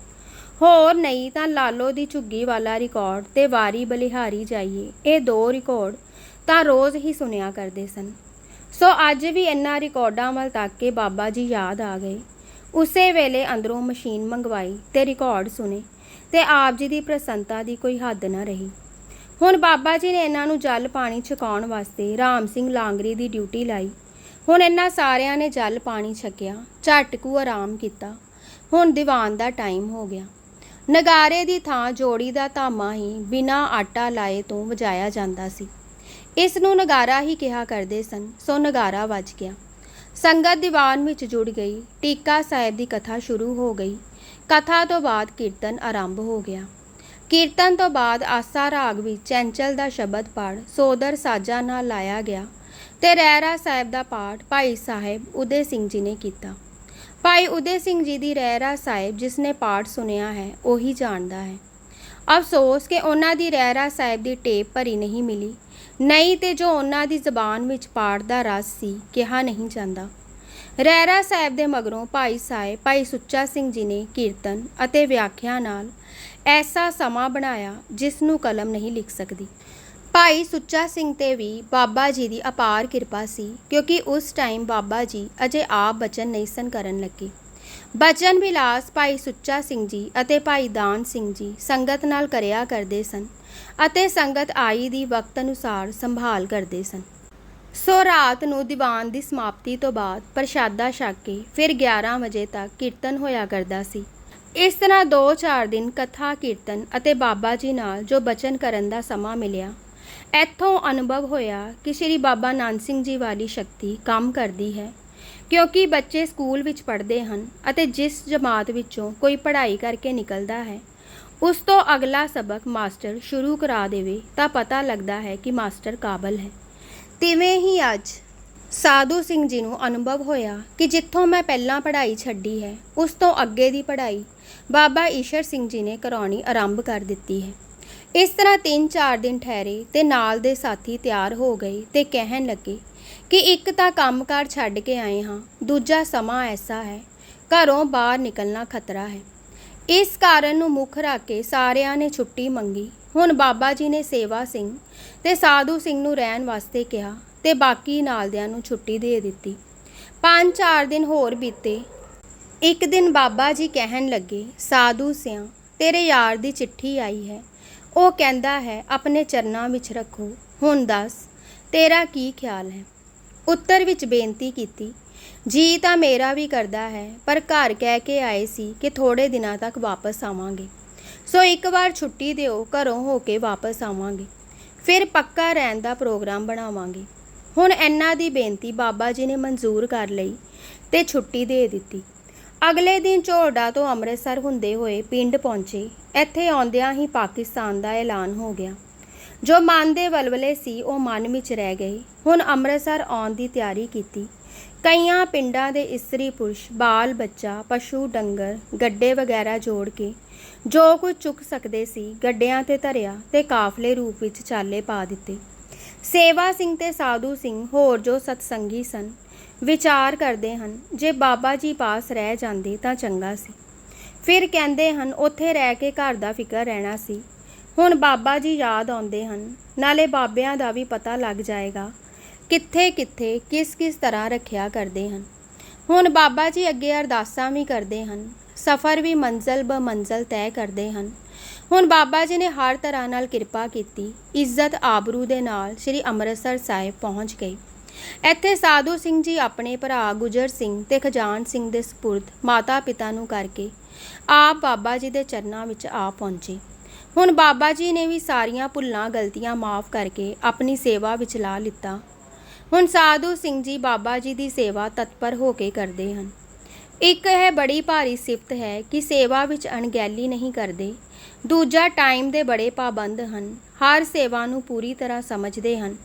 ਹੋਰ ਨਹੀਂ ਤਾਂ ਲਾਲੋ ਦੀ ਝੁੱਗੀ ਵਾਲਾ ਰਿਕਾਰਡ ਤੇ ਵਾਰੀ ਬਲਿਹਾਰੀ ਜਾਈਏ। ਇਹ ਦੋ ਰਿਕਾਰਡ ਤਾਂ ਰੋਜ਼ ਹੀ ਸੁਣਿਆ ਕਰਦੇ ਸਨ। ਸੋ ਅੱਜ ਵੀ ਇਹਨਾਂ ਰਿਕਾਰਡਾਂ ਵੱਲ ਤੱਕ ਕੇ ਬਾਬਾ ਜੀ ਯਾਦ ਆ ਗਏ। ਉਸੇ ਵੇਲੇ ਅੰਦਰੋਂ ਮਸ਼ੀਨ ਮੰਗਵਾਈ ਤੇ ਰਿਕਾਰਡ ਸੁਨੇ ਤੇ ਆਪ ਜੀ ਦੀ ਪ੍ਰਸੰਨਤਾ ਦੀ ਕੋਈ ਹੱਦ ਨਾ ਰਹੀ। ਹੁਣ ਬਾਬਾ ਜੀ ਨੇ ਇਹਨਾਂ ਨੂੰ ਜਲ ਪਾਣੀ ਛਕਾਉਣ ਵਾਸਤੇ ਰਾਮ ਸਿੰਘ ਲਾਂਗਰੀ ਦੀ ਡਿਊਟੀ ਲਾਈ। ਹੁਣ ਇਹਨਾਂ ਸਾਰਿਆਂ ਨੇ ਜਲ ਪਾਣੀ ਛਕਿਆ, ਝਟਕੂ ਆਰਾਮ ਕੀਤਾ। ਹੁਣ ਦੀਵਾਨ ਦਾ ਟਾਈਮ ਹੋ ਗਿਆ। ਨਗਾਰੇ ਦੀ ਥਾਂ ਜੋੜੀ ਦਾ ਧਾਮਾ ਹੀ ਬਿਨਾਂ ਆਟਾ ਲਾਏ ਤੋਂ ਵਜਾਇਆ ਜਾਂਦਾ ਸੀ। ਇਸ ਨੂੰ ਨਗਾਰਾ ਹੀ ਕਿਹਾ ਕਰਦੇ ਸਨ। ਸੋ ਨਗਾਰਾ ਵੱਜ ਗਿਆ। ਸੰਗਤ ਦੀਵਾਨ ਵਿੱਚ ਜੁੜ ਗਈ। ਟੀਕਾ ਸਾਹਿਬ ਦੀ ਕਥਾ ਸ਼ੁਰੂ ਹੋ ਗਈ। ਕਥਾ ਤੋਂ ਬਾਅਦ ਕੀਰਤਨ ਆਰੰਭ ਹੋ ਗਿਆ। ਕੀਰਤਨ ਤੋਂ ਬਾਅਦ ਆਸਾ ਰਾਗ ਵਿੱਚ ਚੈਂਚਲ ਦਾ ਸ਼ਬਦ ਪੜ ਸੋਦਰ ਸਾਜਾ ਨਾਲ ਲਾਇਆ ਗਿਆ ਤੇ ਰਹਿਰਾ ਸਾਹਿਬ ਦਾ ਪਾਠ ਭਾਈ ਸਾਹਿਬ ਉਦੇ ਸਿੰਘ ਜੀ ਨੇ ਕੀਤਾ। ਭਾਈ ਉਦੇ ਸਿੰਘ ਜੀ ਦੀ ਰਹਿਰਾ ਸਾਹਿਬ ਜਿਸ ਨੇ ਪਾਠ ਸੁਨਿਆ ਹੈ, ਉਹੀ ਜਾਣਦਾ ਹੈ। ਅਫਸੋਸ ਕਿ ਉਹਨਾਂ ਦੀ ਰਹਿਰਾ ਸਾਹਿਬ ਦੀ ਟੇਪ ਭਰੀ ਨਹੀਂ ਮਿਲੀ। ਨਹੀਂ ਤੇ ਜੋ ਉਹਨਾਂ ਦੀ ਜ਼ਬਾਨ ਵਿੱਚ ਪਾਠ ਦਾ ਰਸ ਸੀ, ਕਿਹਾ ਨਹੀਂ ਜਾਂਦਾ। ਰਹਿਰਾ ਸਾਹਿਬ ਦੇ ਮਗਰੋਂ ਭਾਈ ਸਾਹਿਬ, ਭਾਈ ਸੁੱਚਾ ਸਿੰਘ ਜੀ ਨੇ ਕੀਰਤਨ ਅਤੇ ਵਿਆਖਿਆ ਨਾਲ ਐਸਾ ਸਮਾਂ ਬਣਾਇਆ ਜਿਸ ਨੂੰ ਕਲਮ ਨਹੀਂ ਲਿਖ ਸਕਦੀ। ਭਾਈ ਸੁੱਚਾ ਸਿੰਘ ਤੇ ਵੀ ਬਾਬਾ ਜੀ ਦੀ ਅਪਾਰ ਕਿਰਪਾ ਸੀ, ਕਿਉਂਕਿ ਉਸ ਟਾਈਮ ਬਾਬਾ ਜੀ ਅਜੇ ਆਪ ਬਚਨ ਨਹੀਂ ਸਨ ਕਰਨ ਲੱਗੇ। ਬਚਨ ਵਿਲਾਸ ਭਾਈ ਸੁੱਚਾ ਸਿੰਘ ਜੀ ਅਤੇ ਭਾਈ ਦਾਨ ਸਿੰਘ ਜੀ ਸੰਗਤ ਨਾਲ ਕਰਿਆ ਕਰਦੇ ਸਨ ਅਤੇ ਸੰਗਤ ਆਈ ਦੀ ਵਕਤ ਅਨੁਸਾਰ ਸੰਭਾਲ ਕਰਦੇ ਸਨ। ਸੋ ਰਾਤ ਨੂੰ ਦੀਵਾਨ ਦੀ ਸਮਾਪਤੀ ਤੋਂ ਬਾਅਦ ਪ੍ਰਸ਼ਾਦਾ ਛਕ ਕੇ ਫਿਰ 11 ਵਜੇ ਤੱਕ ਕੀਰਤਨ ਹੋਇਆ ਕਰਦਾ ਸੀ। ਇਸ ਤਰ੍ਹਾਂ 2-4 ਦਿਨ ਕਥਾ ਕੀਰਤਨ ਅਤੇ ਬਾਬਾ ਜੀ ਨਾਲ ਜੋ ਬਚਨ ਕਰਨ ਦਾ ਸਮਾਂ ਮਿਲਿਆ ਇੱਥੋਂ ਅਨੁਭਵ ਹੋਇਆ ਕਿ ਸ੍ਰੀ ਬਾਬਾ ਨਾਨਕ ਸਿੰਘ ਜੀ ਵਾਲੀ ਸ਼ਕਤੀ ਕੰਮ ਕਰਦੀ ਹੈ, ਕਿਉਂਕਿ ਬੱਚੇ ਸਕੂਲ ਵਿੱਚ ਪੜ੍ਹਦੇ ਹਨ ਅਤੇ ਜਿਸ ਜਮਾਤ ਵਿੱਚੋਂ ਕੋਈ ਪੜ੍ਹਾਈ ਕਰਕੇ ਨਿਕਲਦਾ ਹੈ, ਉਸ ਤੋਂ ਅਗਲਾ ਸਬਕ ਮਾਸਟਰ ਸ਼ੁਰੂ ਕਰਾ ਦੇਵੇ ਤਾਂ ਪਤਾ ਲੱਗਦਾ ਹੈ ਕਿ ਮਾਸਟਰ ਕਾਬਲ ਹੈ। ਤਿਵੇਂ ਹੀ ਅੱਜ ਸਾਧੂ ਸਿੰਘ ਜੀ ਨੂੰ ਅਨੁਭਵ ਹੋਇਆ ਕਿ ਜਿੱਥੋਂ ਮੈਂ ਪਹਿਲਾਂ ਪੜ੍ਹਾਈ ਛੱਡੀ ਹੈ, ਉਸ ਤੋਂ ਅੱਗੇ ਦੀ ਪੜ੍ਹਾਈ ਬਾਬਾ ਈਸ਼ਰ ਸਿੰਘ ਜੀ ਨੇ ਕਰਾਉਣੀ ਆਰੰਭ ਕਰ ਦਿੱਤੀ ਹੈ। ਇਸ ਤਰ੍ਹਾਂ 3-4 ਦਿਨ ਠਹਿਰੇ ਤੇ ਨਾਲ ਦੇ ਸਾਥੀ ਤਿਆਰ ਹੋ ਗਏ ਤੇ ਕਹਿਣ ਲੱਗੇ ਕਿ ਇੱਕ ਤਾਂ ਕੰਮਕਾਰ ਛੱਡ ਕੇ ਆਏ ਹਾਂ, ਦੂਜਾ ਸਮਾਂ ਐਸਾ ਹੈ, ਘਰੋਂ ਬਾਹਰ ਨਿਕਲਣਾ ਖਤਰਾ ਹੈ। ਇਸ ਕਾਰਨ ਨੂੰ ਮੁੱਖ ਰੱਖ ਕੇ ਸਾਰਿਆਂ ਨੇ ਛੁੱਟੀ ਮੰਗੀ। ਹੁਣ ਬਾਬਾ ਜੀ ਨੇ ਸੇਵਾ ਸਿੰਘ ਤੇ ਸਾਧੂ ਸਿੰਘ ਨੂੰ ਰਹਿਣ ਵਾਸਤੇ ਕਿਹਾ ਤੇ ਬਾਕੀ ਨਾਲਦਿਆਂ ਨੂੰ ਛੁੱਟੀ ਦੇ ਦਿੱਤੀ। ਪੰਜ ਚਾਰ ਦਿਨ ਹੋਰ ਬੀਤੇ। ਇੱਕ ਦਿਨ ਬਾਬਾ ਜੀ ਕਹਿਣ ਲੱਗੇ, ਸਾਧੂ ਸਿਆਂ, ਤੇਰੇ ਯਾਰ ਦੀ ਚਿੱਠੀ ਆਈ ਹੈ। ਉਹ ਕਹਿੰਦਾ ਹੈ, ਆਪਣੇ ਚਰਨਾਂ ਵਿੱਚ ਰੱਖੋ। ਹੁਣ ਦੱਸ, ਤੇਰਾ ਕੀ ਖਿਆਲ ਹੈ? ਉੱਤਰ ਵਿੱਚ ਬੇਨਤੀ ਕੀਤੀ, ਜੀ ਤਾਂ ਮੇਰਾ ਵੀ ਕਰਦਾ ਹੈ, ਪਰ ਘਰ ਕਹਿ ਕੇ ਆਏ ਸੀ ਕਿ ਥੋੜੇ ਦਿਨਾਂ ਤੱਕ ਵਾਪਸ ਆਵਾਂਗੇ। ਸੋ ਇੱਕ ਵਾਰ ਛੁੱਟੀ ਦਿਓ, ਘਰੋਂ ਹੋ ਕੇ ਵਾਪਸ ਆਵਾਂਗੇ। ਫਿਰ ਪੱਕਾ ਰਹਿਣ ਦਾ ਪ੍ਰੋਗਰਾਮ ਬਣਾਵਾਂਗੇ। ਹੁਣ ਇਹਨਾਂ ਦੀ ਬੇਨਤੀ ਬਾਬਾ ਜੀ ਨੇ ਮਨਜ਼ੂਰ ਕਰ ਲਈ ਤੇ ਛੁੱਟੀ ਦੇ ਦਿੱਤੀ। ਅਗਲੇ ਦਿਨ ਝੋੜਾ ਤੋਂ ਅੰਮ੍ਰਿਤਸਰ ਹੁੰਦੇ ਹੋਏ ਪਿੰਡ ਪਹੁੰਚੇ। ਇੱਥੇ ਆਉਂਦਿਆਂ ਹੀ ਪਾਕਿਸਤਾਨ ਦਾ ਐਲਾਨ ਹੋ ਗਿਆ। ਜੋ ਮਨ ਦੇ ਵਲਵਲੇ ਸੀ, ਉਹ ਮਨ ਵਿੱਚ ਰਹਿ ਗਏ। ਹੁਣ ਅੰਮ੍ਰਿਤਸਰ ਆਉਣ ਦੀ ਤਿਆਰੀ ਕੀਤੀ। ਕਈਆਂ ਪਿੰਡਾਂ ਦੇ ਇਸਤਰੀ ਪੁਰਸ਼, ਬਾਲ ਬੱਚਾ, ਪਸ਼ੂ ਡੰਗਰ, ਗੱਡੇ ਵਗੈਰਾ ਜੋੜ ਕੇ ਜੋ ਕੁਝ ਚੁੱਕ ਸਕਦੇ ਸੀ, ਗੱਡਿਆਂ ਤੇ ਧਰਿਆ ਤੇ ਕਾਫਲੇ ਰੂਪ ਵਿੱਚ ਚਾਲੇ ਪਾ ਦਿੱਤੇ। ਸੇਵਾ ਸਿੰਘ ਤੇ ਸਾਧੂ ਸਿੰਘ ਹੋਰ ਜੋ ਸਤਸੰਗੀ ਸਨ ਵਿਚਾਰ ਕਰਦੇ ਹਨ, ਜੇ ਬਾਬਾ ਜੀ ਪਾਸ ਰਹਿ ਜਾਂਦੇ ਤਾਂ ਚੰਗਾ ਸੀ। ਫਿਰ ਕਹਿੰਦੇ ਹਨ, ਉੱਥੇ ਰਹਿ ਕੇ ਘਰ ਦਾ ਫਿਕਰ ਰਹਿਣਾ ਸੀ। ਹੁਣ ਬਾਬਾ ਜੀ ਯਾਦ ਆਉਂਦੇ ਹਨ, ਨਾਲੇ ਬਾਬਿਆਂ ਦਾ ਵੀ ਪਤਾ ਲੱਗ ਜਾਏਗਾ, ਕਿੱਥੇ ਕਿੱਥੇ ਕਿਸ ਕਿਸ ਤਰ੍ਹਾਂ ਰੱਖਿਆ ਕਰਦੇ ਹਨ। ਹੁਣ ਬਾਬਾ ਜੀ ਅੱਗੇ ਅਰਦਾਸਾਂ ਵੀ ਕਰਦੇ ਹਨ, ਸਫ਼ਰ ਵੀ ਮੰਜ਼ਲ ਬ ਮੰਜ਼ਲ ਤੈਅ ਕਰਦੇ ਹਨ। ਹੁਣ ਬਾਬਾ ਜੀ ਨੇ ਹਰ ਤਰ੍ਹਾਂ ਨਾਲ ਕਿਰਪਾ ਕੀਤੀ, ਇੱਜ਼ਤ ਆਬਰੂ ਦੇ ਨਾਲ ਸ੍ਰੀ ਅੰਮ੍ਰਿਤਸਰ ਸਾਹਿਬ ਪਹੁੰਚ ਗਏ। ਇੱਥੇ ਸਾਧੂ ਸਿੰਘ ਜੀ ਆਪਣੇ ਭਰਾ ਗੁਜਰ ਸਿੰਘ ਤੇ ਖਜਾਨ ਸਿੰਘ ਦੇ ਸਪੁਰਦ ਮਾਤਾ ਪਿਤਾ ਨੂੰ ਕਰਕੇ ਆਪ ਬਾਬਾ ਜੀ ਦੇ ਚਰਨਾਂ ਵਿੱਚ ਆ ਪਹੁੰਚੇ। ਹੁਣ ਬਾਬਾ ਜੀ ਨੇ ਵੀ ਸਾਰੀਆਂ ਭੁੱਲਾਂ, ਗਲਤੀਆਂ ਮਾਫ ਕਰਕੇ ਆਪਣੀ ਸੇਵਾ ਵਿੱਚ ਲਾ ਲਿੱਤਾ। ਹੁਣ ਸਾਧੂ ਸਿੰਘ ਜੀ ਬਾਬਾ ਜੀ ਦੀ ਸੇਵਾ ਤਤਪਰ ਹੋ ਕੇ ਕਰਦੇ ਹਨ। ਇੱਕ ਇਹ ਬੜੀ ਭਾਰੀ ਸਿਫਤ ਹੈ ਕਿ ਸੇਵਾ ਵਿੱਚ ਅਣਗਹਿਲੀ ਨਹੀਂ ਕਰਦੇ। ਦੂਜਾ ਟਾਈਮ ਦੇ ਬੜੇ ਪਾਬੰਦ ਹਨ। ਹਰ ਸੇਵਾ ਨੂੰ ਪੂਰੀ ਤਰ੍ਹਾਂ ਸਮਝਦੇ ਹਨ।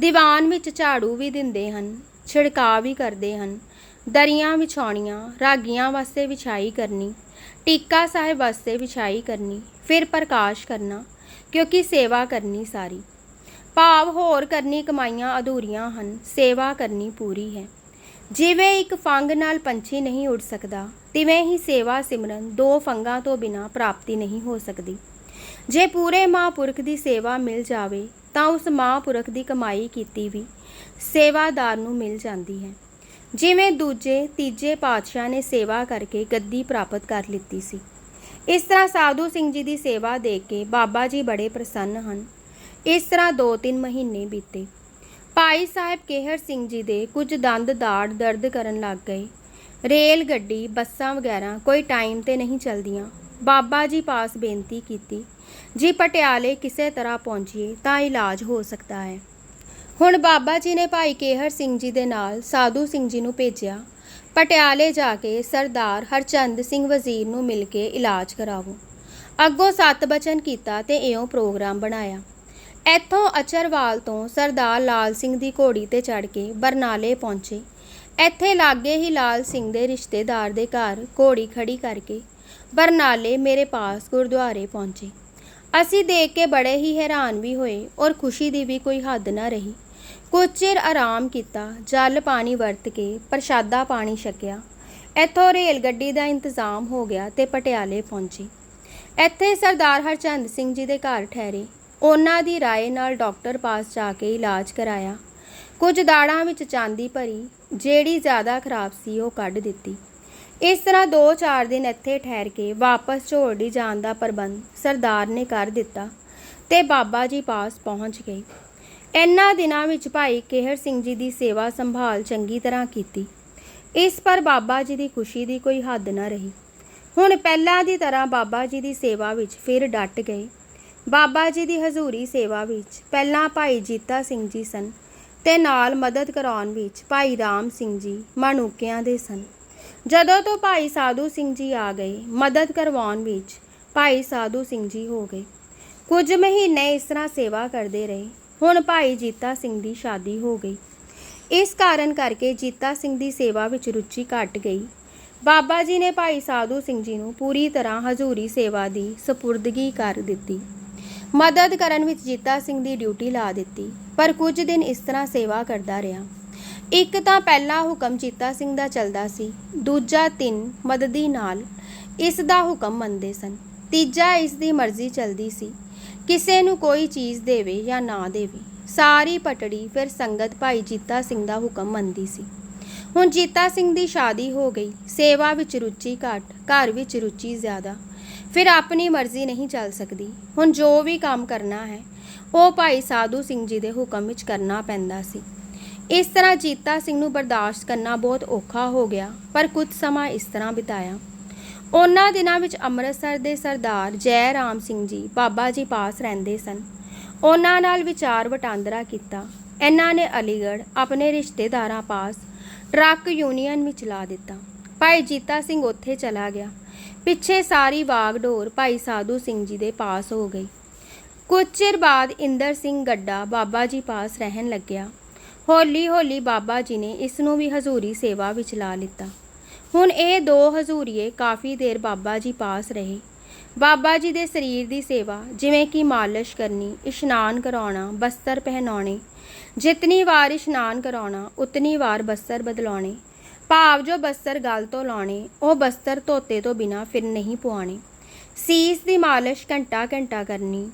ਦੀਵਾਨ ਵਿੱਚ ਝਾੜੂ ਵੀ ਦਿੰਦੇ ਹਨ, ਛਿੜਕਾਅ ਵੀ ਕਰਦੇ ਹਨ। ਦਰੀਆਂ ਵਿਛਾਉਣੀਆਂ, ਰਾਗੀਆਂ ਵਾਸਤੇ ਵਿਛਾਈ ਕਰਨੀ, ਟੀਕਾ ਸਾਹਿਬ ਵਾਸਤੇ ਵਿਛਾਈ ਕਰਨੀ, ਫਿਰ ਪ੍ਰਕਾਸ਼ ਕਰਨਾ, ਕਿਉਂਕਿ ਸੇਵਾ ਕਰਨੀ ਸਾਰੀ। ਭਾਵ ਹੋਰ ਕਰਨੀ ਕਮਾਈਆਂ ਅਧੂਰੀਆਂ ਹਨ, ਸੇਵਾ ਕਰਨੀ ਪੂਰੀ ਹੈ। ਜਿਵੇਂ ਇੱਕ ਫੰਗ ਨਾਲ ਪੰਛੀ ਨਹੀਂ ਉੱਡ ਸਕਦਾ, ਤਿਵੇਂ ਹੀ ਸੇਵਾ ਸਿਮਰਨ ਦੋ ਫੰਗਾਂ ਤੋਂ ਬਿਨਾ ਪ੍ਰਾਪਤੀ ਨਹੀਂ ਹੋ ਸਕਦੀ। ਜੇ ਪੂਰੇ ਮਹਾਂਪੁਰਖ ਦੀ ਸੇਵਾ ਮਿਲ ਜਾਵੇ ਤਾਂ ਉਸ ਮਹਾਂਪੁਰਖ ਦੀ ਕਮਾਈ ਕੀਤੀ ਵੀ ਸੇਵਾਦਾਰ ਨੂੰ ਮਿਲ ਜਾਂਦੀ ਹੈ। ਜਿਵੇਂ ਦੂਜੇ, ਤੀਜੇ ਪਾਤਸ਼ਾਹ ਨੇ ਸੇਵਾ ਕਰਕੇ ਗੱਦੀ ਪ੍ਰਾਪਤ ਕਰ ਲਿੱਤੀ ਸੀ। ਇਸ ਤਰ੍ਹਾਂ ਸਾਧੂ ਸਿੰਘ ਜੀ ਦੀ ਸੇਵਾ ਦੇਖ ਕੇ ਬਾਬਾ ਜੀ ਬੜੇ ਪ੍ਰਸੰਨ ਹਨ। ਇਸ ਤਰ੍ਹਾਂ 2-3 ਮਹੀਨੇ ਬੀਤੇ। ਭਾਈ ਸਾਹਿਬ ਕੇਹਰ ਸਿੰਘ ਜੀ ਦੇ ਕੁਝ ਦੰਦ ਦਾੜ ਦਰਦ ਕਰਨ ਲੱਗ ਗਏ। ਰੇਲ ਗੱਡੀ, ਬੱਸਾਂ ਵਗੈਰਾ ਕੋਈ ਟਾਈਮ ਤੇ ਨਹੀਂ ਚੱਲਦੀਆਂ। ਬਾਬਾ ਜੀ ਪਾਸ ਬੇਨਤੀ ਕੀਤੀ ਜੀ ਪਟਿਆਲੇ ਕਿਸੇ ਤਰ੍ਹਾਂ ਪਹੁੰਚੀਏ ਤਾਂ ਇਲਾਜ ਹੋ ਸਕਦਾ ਹੈ। ਹੁਣ ਬਾਬਾ ਜੀ ਨੇ ਭਾਈ ਕੇਹਰ ਸਿੰਘ ਜੀ ਦੇ ਨਾਲ ਸਾਧੂ ਸਿੰਘ ਜੀ ਨੂੰ ਭੇਜਿਆ। ਪਟਿਆਲੇ ਜਾ ਕੇ ਸਰਦਾਰ ਹਰਚੰਦ ਸਿੰਘ ਵਜ਼ੀਰ ਨੂੰ ਮਿਲ ਕੇ ਇਲਾਜ ਕਰਾਵੋ। ਅੱਗੋਂ ਸੱਤ ਬਚਨ ਕੀਤਾ ਤੇ ਇਉਂ ਪ੍ਰੋਗਰਾਮ ਬਣਾਇਆ। ਇੱਥੋਂ ਅਚਰਵਾਲ ਤੋਂ ਸਰਦਾਰ ਲਾਲ ਸਿੰਘ ਦੀ ਘੋੜੀ ਤੇ ਚੜ ਕੇ ਬਰਨਾਲੇ ਪਹੁੰਚੇ। ਇੱਥੇ ਲਾਗੇ ਹੀ ਲਾਲ ਸਿੰਘ ਦੇ ਰਿਸ਼ਤੇਦਾਰ ਦੇ ਘਰ ਘੋੜੀ ਖੜੀ ਕਰਕੇ ਬਰਨਾਲੇ ਮੇਰੇ ਪਾਸ ਗੁਰਦੁਆਰੇ ਪਹੁੰਚੇ। ਅਸੀਂ ਦੇਖ ਕੇ ਬੜੇ ਹੀ ਹੈਰਾਨ ਵੀ ਹੋਏ ਔਰ ਖੁਸ਼ੀ ਦੀ ਵੀ ਕੋਈ ਹੱਦ ਨਾ ਰਹੀ। ਕੁਝ ਚਿਰ ਆਰਾਮ ਕੀਤਾ, ਜਲ ਪਾਣੀ ਵਰਤ ਕੇ ਪ੍ਰਸ਼ਾਦਾ ਪਾਣੀ ਛਕਿਆ। ਇੱਥੋਂ ਰੇਲ ਗੱਡੀ ਦਾ ਇੰਤਜ਼ਾਮ ਹੋ ਗਿਆ ਤੇ ਪਟਿਆਲੇ ਪਹੁੰਚੇ। ਇੱਥੇ ਸਰਦਾਰ ਹਰਚੰਦ ਸਿੰਘ ਜੀ ਦੇ ਘਰ ਠਹਿਰੇ। ਉਹਨਾਂ ਦੀ ਰਾਏ ਨਾਲ ਡਾਕਟਰ ਪਾਸ ਜਾ ਕੇ ਇਲਾਜ ਕਰਾਇਆ। ਕੁਝ ਦਾੜਾਂ ਵਿੱਚ ਚਾਂਦੀ ਭਰੀ, ਜਿਹੜੀ ਜ਼ਿਆਦਾ ਖਰਾਬ ਸੀ ਉਹ ਕੱਢ ਦਿੱਤੀ। ਇਸ ਤਰ੍ਹਾਂ 2-4 ਦਿਨ ਇੱਥੇ ਠਹਿਰ ਕੇ ਵਾਪਸ ਝੋੜੀ ਜਾਣ ਦਾ ਪ੍ਰਬੰਧ ਸਰਦਾਰ ਨੇ ਕਰ ਦਿੱਤਾ ਤੇ ਬਾਬਾ ਜੀ ਪਾਸ ਪਹੁੰਚ ਗਏ। ਇਨ੍ਹਾਂ ਦਿਨਾਂ ਵਿੱਚ ਭਾਈ ਕੇਹਰ ਸਿੰਘ ਜੀ ਦੀ ਸੇਵਾ ਸੰਭਾਲ ਚੰਗੀ ਤਰ੍ਹਾਂ ਕੀਤੀ। ਇਸ ਪਰ ਬਾਬਾ ਜੀ ਦੀ ਖੁਸ਼ੀ ਦੀ ਕੋਈ ਹੱਦ ਨਾ ਰਹੀ। ਹੁਣ ਪਹਿਲਾਂ ਦੀ ਤਰ੍ਹਾਂ ਬਾਬਾ ਜੀ ਦੀ ਸੇਵਾ ਵਿੱਚ ਫਿਰ ਡਟ ਗਏ। ਬਾਬਾ ਜੀ ਦੀ ਹਜ਼ੂਰੀ ਸੇਵਾ ਵਿੱਚ ਪਹਿਲਾਂ ਭਾਈ ਜੀਤਾ ਸਿੰਘ ਜੀ ਸਨ ਤੇ ਨਾਲ ਮਦਦ ਕਰਾਉਣ ਵਿੱਚ ਭਾਈ ਰਾਮ ਸਿੰਘ ਜੀ ਮਣੂਕਿਆਂ ਦੇ ਸਨ। ਜਦੋਂ ਤੋਂ ਭਾਈ ਸਾਧੂ ਸਿੰਘ ਜੀ ਆ ਗਏ, ਮਦਦ ਕਰਵਾਉਣ ਵਿੱਚ ਭਾਈ ਸਾਧੂ ਸਿੰਘ ਜੀ ਹੋ ਗਏ। ਕੁਝ ਮਹੀਨੇ ਇਸ ਤਰ੍ਹਾਂ ਸੇਵਾ ਕਰਦੇ ਰਹੇ। ਹੁਣ ਭਾਈ ਜੀਤਾ ਸਿੰਘ ਦੀ ਸ਼ਾਦੀ ਹੋ ਗਈ। ਇਸ ਕਾਰਨ ਕਰਕੇ ਜੀਤਾ ਸਿੰਘ ਦੀ ਸੇਵਾ ਵਿੱਚ ਰੁਚੀ ਘਟ ਗਈ। ਬਾਬਾ ਜੀ ਨੇ ਭਾਈ ਸਾਧੂ ਸਿੰਘ ਜੀ ਨੂੰ ਪੂਰੀ ਤਰ੍ਹਾਂ ਹਜ਼ੂਰੀ ਸੇਵਾ ਦੀ ਸਪੁਰਦਗੀ ਕਰ ਦਿੱਤੀ। ਮਦਦ ਕਰਨ ਵਿੱਚ ਜੀਤਾ ਸਿੰਘ ਦੀ ਡਿਊਟੀ ਲਾ ਦਿੱਤੀ। ਪਰ ਕੁਝ ਦਿਨ ਇਸ ਤਰ੍ਹਾਂ ਸੇਵਾ ਕਰਦਾ ਰਿਹਾ। ਇੱਕ ਤਾਂ ਪਹਿਲਾ ਹੁਕਮ ਜੀਤਾ ਸਿੰਘ ਦਾ ਚੱਲਦਾ ਸੀ, ਦੂਜਾ ਤਿੰਨ ਮਦਦੀ ਨਾਲ ਇਸ ਦਾ ਹੁਕਮ ਮੰਨਦੇ ਸਨ, ਤੀਜਾ ਇਸ ਦੀ ਮਰਜ਼ੀ ਚੱਲਦੀ ਸੀ, ਕਿਸੇ ਨੂੰ ਕੋਈ ਚੀਜ਼ ਦੇਵੇ ਜਾਂ ਨਾ ਦੇਵੇ, ਸਾਰੀ ਪਟੜੀ ਫਿਰ ਸੰਗਤ ਭਾਈ ਜੀਤਾ ਸਿੰਘ ਦਾ ਹੁਕਮ ਮੰਨਦੀ ਸੀ। ਹੁਣ ਜੀਤਾ ਸਿੰਘ ਦੀ ਸ਼ਾਦੀ ਹੋ ਗਈ, ਸੇਵਾ ਵਿੱਚ ਰੁਚੀ ਘੱਟ, ਘਰ ਵਿੱਚ ਰੁਚੀ ਜ਼ਿਆਦਾ, ਫਿਰ ਆਪਣੀ ਮਰਜ਼ੀ ਨਹੀਂ ਚੱਲ ਸਕਦੀ, ਹੁਣ ਜੋ ਵੀ ਕੰਮ ਕਰਨਾ ਹੈ, ਉਹ ਭਾਈ ਸਾਧੂ ਸਿੰਘ ਜੀ ਦੇ ਹੁਕਮ ਵਿੱਚ ਕਰਨਾ ਪੈਂਦਾ ਸੀ। ਇਸ ਤਰ੍ਹਾਂ ਜੀਤਾ ਸਿੰਘ ਨੂੰ ਬਰਦਾਸ਼ਤ ਕਰਨਾ ਬਹੁਤ ਔਖਾ ਹੋ ਗਿਆ, ਪਰ ਕੁਝ ਸਮਾਂ ਇਸ ਤਰ੍ਹਾਂ ਬਿਤਾਇਆ। ਉਹਨਾਂ ਦਿਨਾਂ ਵਿੱਚ ਅੰਮ੍ਰਿਤਸਰ ਦੇ ਸਰਦਾਰ ਜੈ ਰਾਮ ਸਿੰਘ ਜੀ, ਬਾਬਾ ਜੀ ਪਾਸ ਰਹਿੰਦੇ ਸਨ। ਉਹਨਾਂ ਨਾਲ ਵਿਚਾਰ ਵਟਾਂਦਰਾ ਕੀਤਾ। ਇਹਨਾਂ ਨੇ ਅਲੀਗੜ੍ਹ ਆਪਣੇ ਰਿਸ਼ਤੇਦਾਰਾਂ ਪਾਸ ਟਰੱਕ ਯੂਨੀਅਨ ਵਿੱਚ ਲਾ ਦਿੱਤਾ। ਭਾਈ ਜੀਤਾ ਸਿੰਘ ਉੱਥੇ ਚਲਾ ਗਿਆ। ਪਿੱਛੇ ਸਾਰੀ ਵਾਗਡੋਰ ਭਾਈ ਸਾਧੂ ਸਿੰਘ ਜੀ ਦੇ ਪਾਸ ਹੋ ਗਈ। ਕੁਝ ਚਿਰ ਬਾਅਦ ਇੰਦਰ ਸਿੰਘ ਗੱਡਾ ਬਾਬਾ ਜੀ ਪਾਸ ਰਹਿਣ ਲੱਗਿਆ। ਹੌਲੀ ਹੌਲੀ ਬਾਬਾ ਜੀ ਨੇ ਇਸ ਨੂੰ ਵੀ ਹਜ਼ੂਰੀ ਸੇਵਾ ਵਿੱਚ ਲਾ ਲਿੱਤਾ। ਹੁਣ ਇਹ ਦੋ ਹਜ਼ੂਰੀਏ ਕਾਫੀ ਦੇਰ ਬਾਬਾ ਜੀ ਪਾਸ ਰਹੇ। ਬਾਬਾ ਜੀ ਦੇ ਸਰੀਰ ਦੀ ਸੇਵਾ, ਜਿਵੇਂ ਕਿ ਮਾਲਿਸ਼ ਕਰਨੀ, ਇਸ਼ਨਾਨ ਕਰਾਉਣਾ, ਬਸਤਰ ਪਹਿਨਾਉਣੇ, ਜਿਤਨੀ ਵਾਰ ਇਸ਼ਨਾਨ ਕਰਾਉਣਾ, ਉਤਨੀ ਵਾਰ ਬਸਤਰ ਬਦਲਾਉਣੇ, ਭਾਵ ਜੋ ਬਸਤਰ ਗਲ ਤੋਂ ਲਾਉਣੇ, ਉਹ ਬਸਤਰ ਧੋਤੇ ਤੋਂ ਬਿਨਾ ਫਿਰ ਨਹੀਂ ਪੁਆਣੇ। ਸੀਸ ਦੀ ਮਾਲਿਸ਼ ਘੰਟਾ ਘੰਟਾ ਕਰਨੀ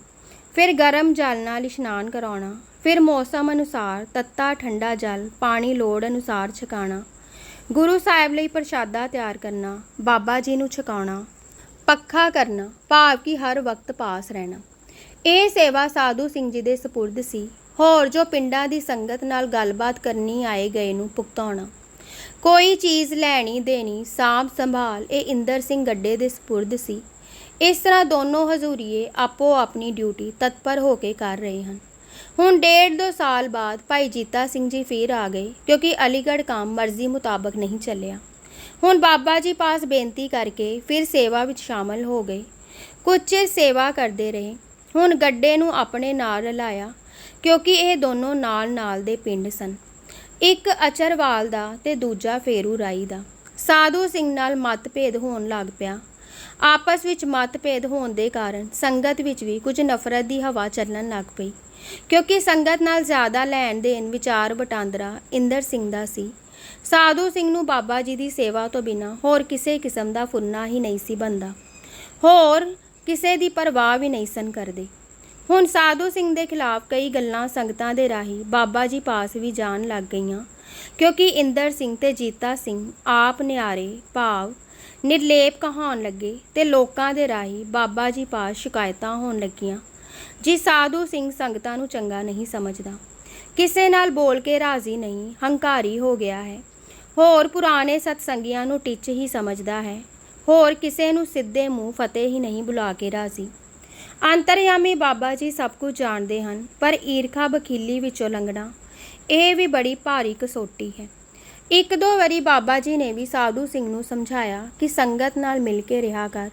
ਫਿਰ ਗਰਮ ਜਲ ਨਾਲ ਇਸ਼ਨਾਨ ਕਰਾਉਣਾ, ਫਿਰ ਮੌਸਮ ਅਨੁਸਾਰ ਤੱਤਾ ਠੰਡਾ ਜਲ, ਪਾਣੀ ਲੋੜ ਅਨੁਸਾਰ ਛਕਾਣਾ ਗੁਰੂ ਸਾਹਿਬ ਲਈ ਪ੍ਰਸ਼ਾਦਾ ਤਿਆਰ ਕਰਨਾ, ਬਾਬਾ ਜੀ ਨੂੰ ਛਕਾਉਣਾ, ਪੱਖਾ ਕਰਨਾ, ਭਾਵ ਕਿ ਹਰ ਵਕਤ ਪਾਸ ਰਹਿਣਾ। ਇਹ ਸੇਵਾ ਸਾਧੂ ਸਿੰਘ ਜੀ ਦੇ ਸਪੁਰਦ ਸੀ। ਹੋਰ ਜੋ ਪਿੰਡਾਂ ਦੀ ਸੰਗਤ ਨਾਲ ਗੱਲਬਾਤ ਕਰਨੀ ਆਏ ਗਏ ਨੂੰ ਭੁਗਤਾਉਣਾ। ਕੋਈ ਚੀਜ਼ ਲੈਣੀ ਦੇਣੀ, ਸਾਂਭ ਸੰਭਾਲ, ਇਹ ਇੰਦਰ ਸਿੰਘ ਗੱਡੇ ਦੇ ਸਪੁਰਦ ਸੀ। ਇਸ ਤਰ੍ਹਾਂ ਦੋਨੋਂ ਹਜ਼ੂਰੀਏ ਆਪੋ ਆਪਣੀ ਡਿਊਟੀ ਤਤਪਰ ਹੋ ਕੇ ਕਰ ਰਹੇ ਹਨ। ਹੁਣ ਡੇਢ ਦੋ ਸਾਲ ਬਾਅਦ ਭਾਈ ਜੀਤਾ ਸਿੰਘ ਜੀ ਫੇਰ ਆ ਗਏ, ਕਿਉਂਕਿ ਅਲੀਗੜ੍ਹ ਕੰਮ ਮਰਜ਼ੀ ਮੁਤਾਬਕ ਨਹੀਂ ਚੱਲਿਆ। ਹੁਣ ਬਾਬਾ ਜੀ ਪਾਸ ਬੇਨਤੀ ਕਰਕੇ ਫਿਰ ਸੇਵਾ ਵਿੱਚ ਸ਼ਾਮਲ ਹੋ ਗਏ। ਕੁਝ ਚਿਰ ਸੇਵਾ ਕਰਦੇ ਰਹੇ। ਹੁਣ ਗੱਡੇ ਨੂੰ ਆਪਣੇ ਨਾਲ ਰਲਾਇਆ, ਕਿਉਂਕਿ ਇਹ ਦੋਨੋਂ ਨਾਲ ਨਾਲ ਦੇ ਪਿੰਡ ਸਨ। ਇੱਕ ਅਚਰਵਾਲ ਦਾ ਤੇ ਦੂਜਾ ਫੇਰੂ ਰਾਈ ਦਾ। ਸਾਧੂ ਸਿੰਘ ਨਾਲ ਮਤਭੇਦ ਹੋਣ ਲੱਗ ਪਿਆ। ਆਪਸ ਵਿੱਚ ਮਤਭੇਦ ਹੋਣ ਦੇ ਕਾਰਨ ਸੰਗਤ ਵਿੱਚ ਵੀ ਕੁਝ ਨਫ਼ਰਤ ਦੀ ਹਵਾ ਚੱਲਣ ਲੱਗ ਪਈ। ਕਿਉਂਕਿ ਸੰਗਤ ਨਾਲ ਜ਼ਿਆਦਾ ਲੈਣ ਦੇਣ ਵਿਚਾਰ ਵਟਾਂਦਰਾ ਇੰਦਰ ਸਿੰਘ ਦਾ ਸੀ। ਸਾਧੂ ਸਿੰਘ ਨੂੰ ਬਾਬਾ ਜੀ ਦੀ ਸੇਵਾ ਤੋਂ ਬਿਨਾ ਹੋਰ ਕਿਸੇ ਕਿਸਮ ਦਾ ਫੁਰਨਾ ਹੀ ਨਹੀਂ ਸੀ ਬੰਦਾ ਹੋਰ ਕਿਸੇ ਦੀ ਪਰਵਾਹ ਵੀ ਨਹੀਂ ਸਨ ਕਰਦੇ। ਹੁਣ ਸਾਧੂ ਸਿੰਘ ਦੇ ਖਿਲਾਫ ਕਈ ਗੱਲਾਂ ਸੰਗਤਾਂ ਦੇ ਰਾਹੀਂ ਬਾਬਾ ਜੀ ਪਾਸ ਵੀ ਜਾਣ ਲੱਗ ਗਈਆਂ। ਕਿਉਂਕਿ ਇੰਦਰ ਸਿੰਘ ਤੇ ਜੀਤਾ ਸਿੰਘ ਆਪ ਨਿਆਰੇ, ਭਾਵ ਨਿਰਲੇਪ ਕਹਾਉਣ ਲੱਗੇ ਤੇ ਲੋਕਾਂ ਦੇ ਰਾਹੀਂ ਬਾਬਾ ਜੀ ਪਾਸ ਸ਼ਿਕਾਇਤਾਂ ਹੋਣ ਲੱਗੀਆਂ। ਜੀ ਸਾਧੂ ਸਿੰਘ ਸੰਗਤਾਂ ਨੂੰ ਚੰਗਾ ਨਹੀਂ ਸਮਝਦਾ। ਕਿਸੇ ਨਾਲ ਬੋਲ ਕੇ ਰਾਜ਼ੀ ਨਹੀਂ, ਹੰਕਾਰੀ ਹੋ ਗਿਆ ਹੈ। ਹੋਰ ਪੁਰਾਣੇ ਸਤਸੰਗੀਆਂ ਨੂੰ ਟਿੱਚ ਹੀ ਸਮਝਦਾ ਹੈ। ਹੋਰ ਕਿਸੇ ਨੂੰ ਸਿੱਧੇ ਮੂੰਹ ਫਤਿਹ ਹੀ ਨਹੀਂ ਬੁਲਾ ਕੇ ਰਾਜ਼ੀ। ਅੰਤਰਯਾਮੀ ਬਾਬਾ ਜੀ ਸਭ ਕੁਝ ਜਾਣਦੇ ਹਨ, ਪਰ ਈਰਖਾ ਬਖੀਲੀ ਵਿੱਚੋਂ ਲੰਘਣਾ, ਇਹ ਵੀ ਬੜੀ ਭਾਰੀ ਕਸੋਟੀ ਹੈ। ਇੱਕ ਦੋ ਵਾਰੀ ਬਾਬਾ ਜੀ ਨੇ ਵੀ ਸਾਧੂ ਸਿੰਘ ਨੂੰ ਸਮਝਾਇਆ ਕਿ ਸੰਗਤ ਨਾਲ ਮਿਲ ਕੇ ਰਿਹਾ ਕਰ,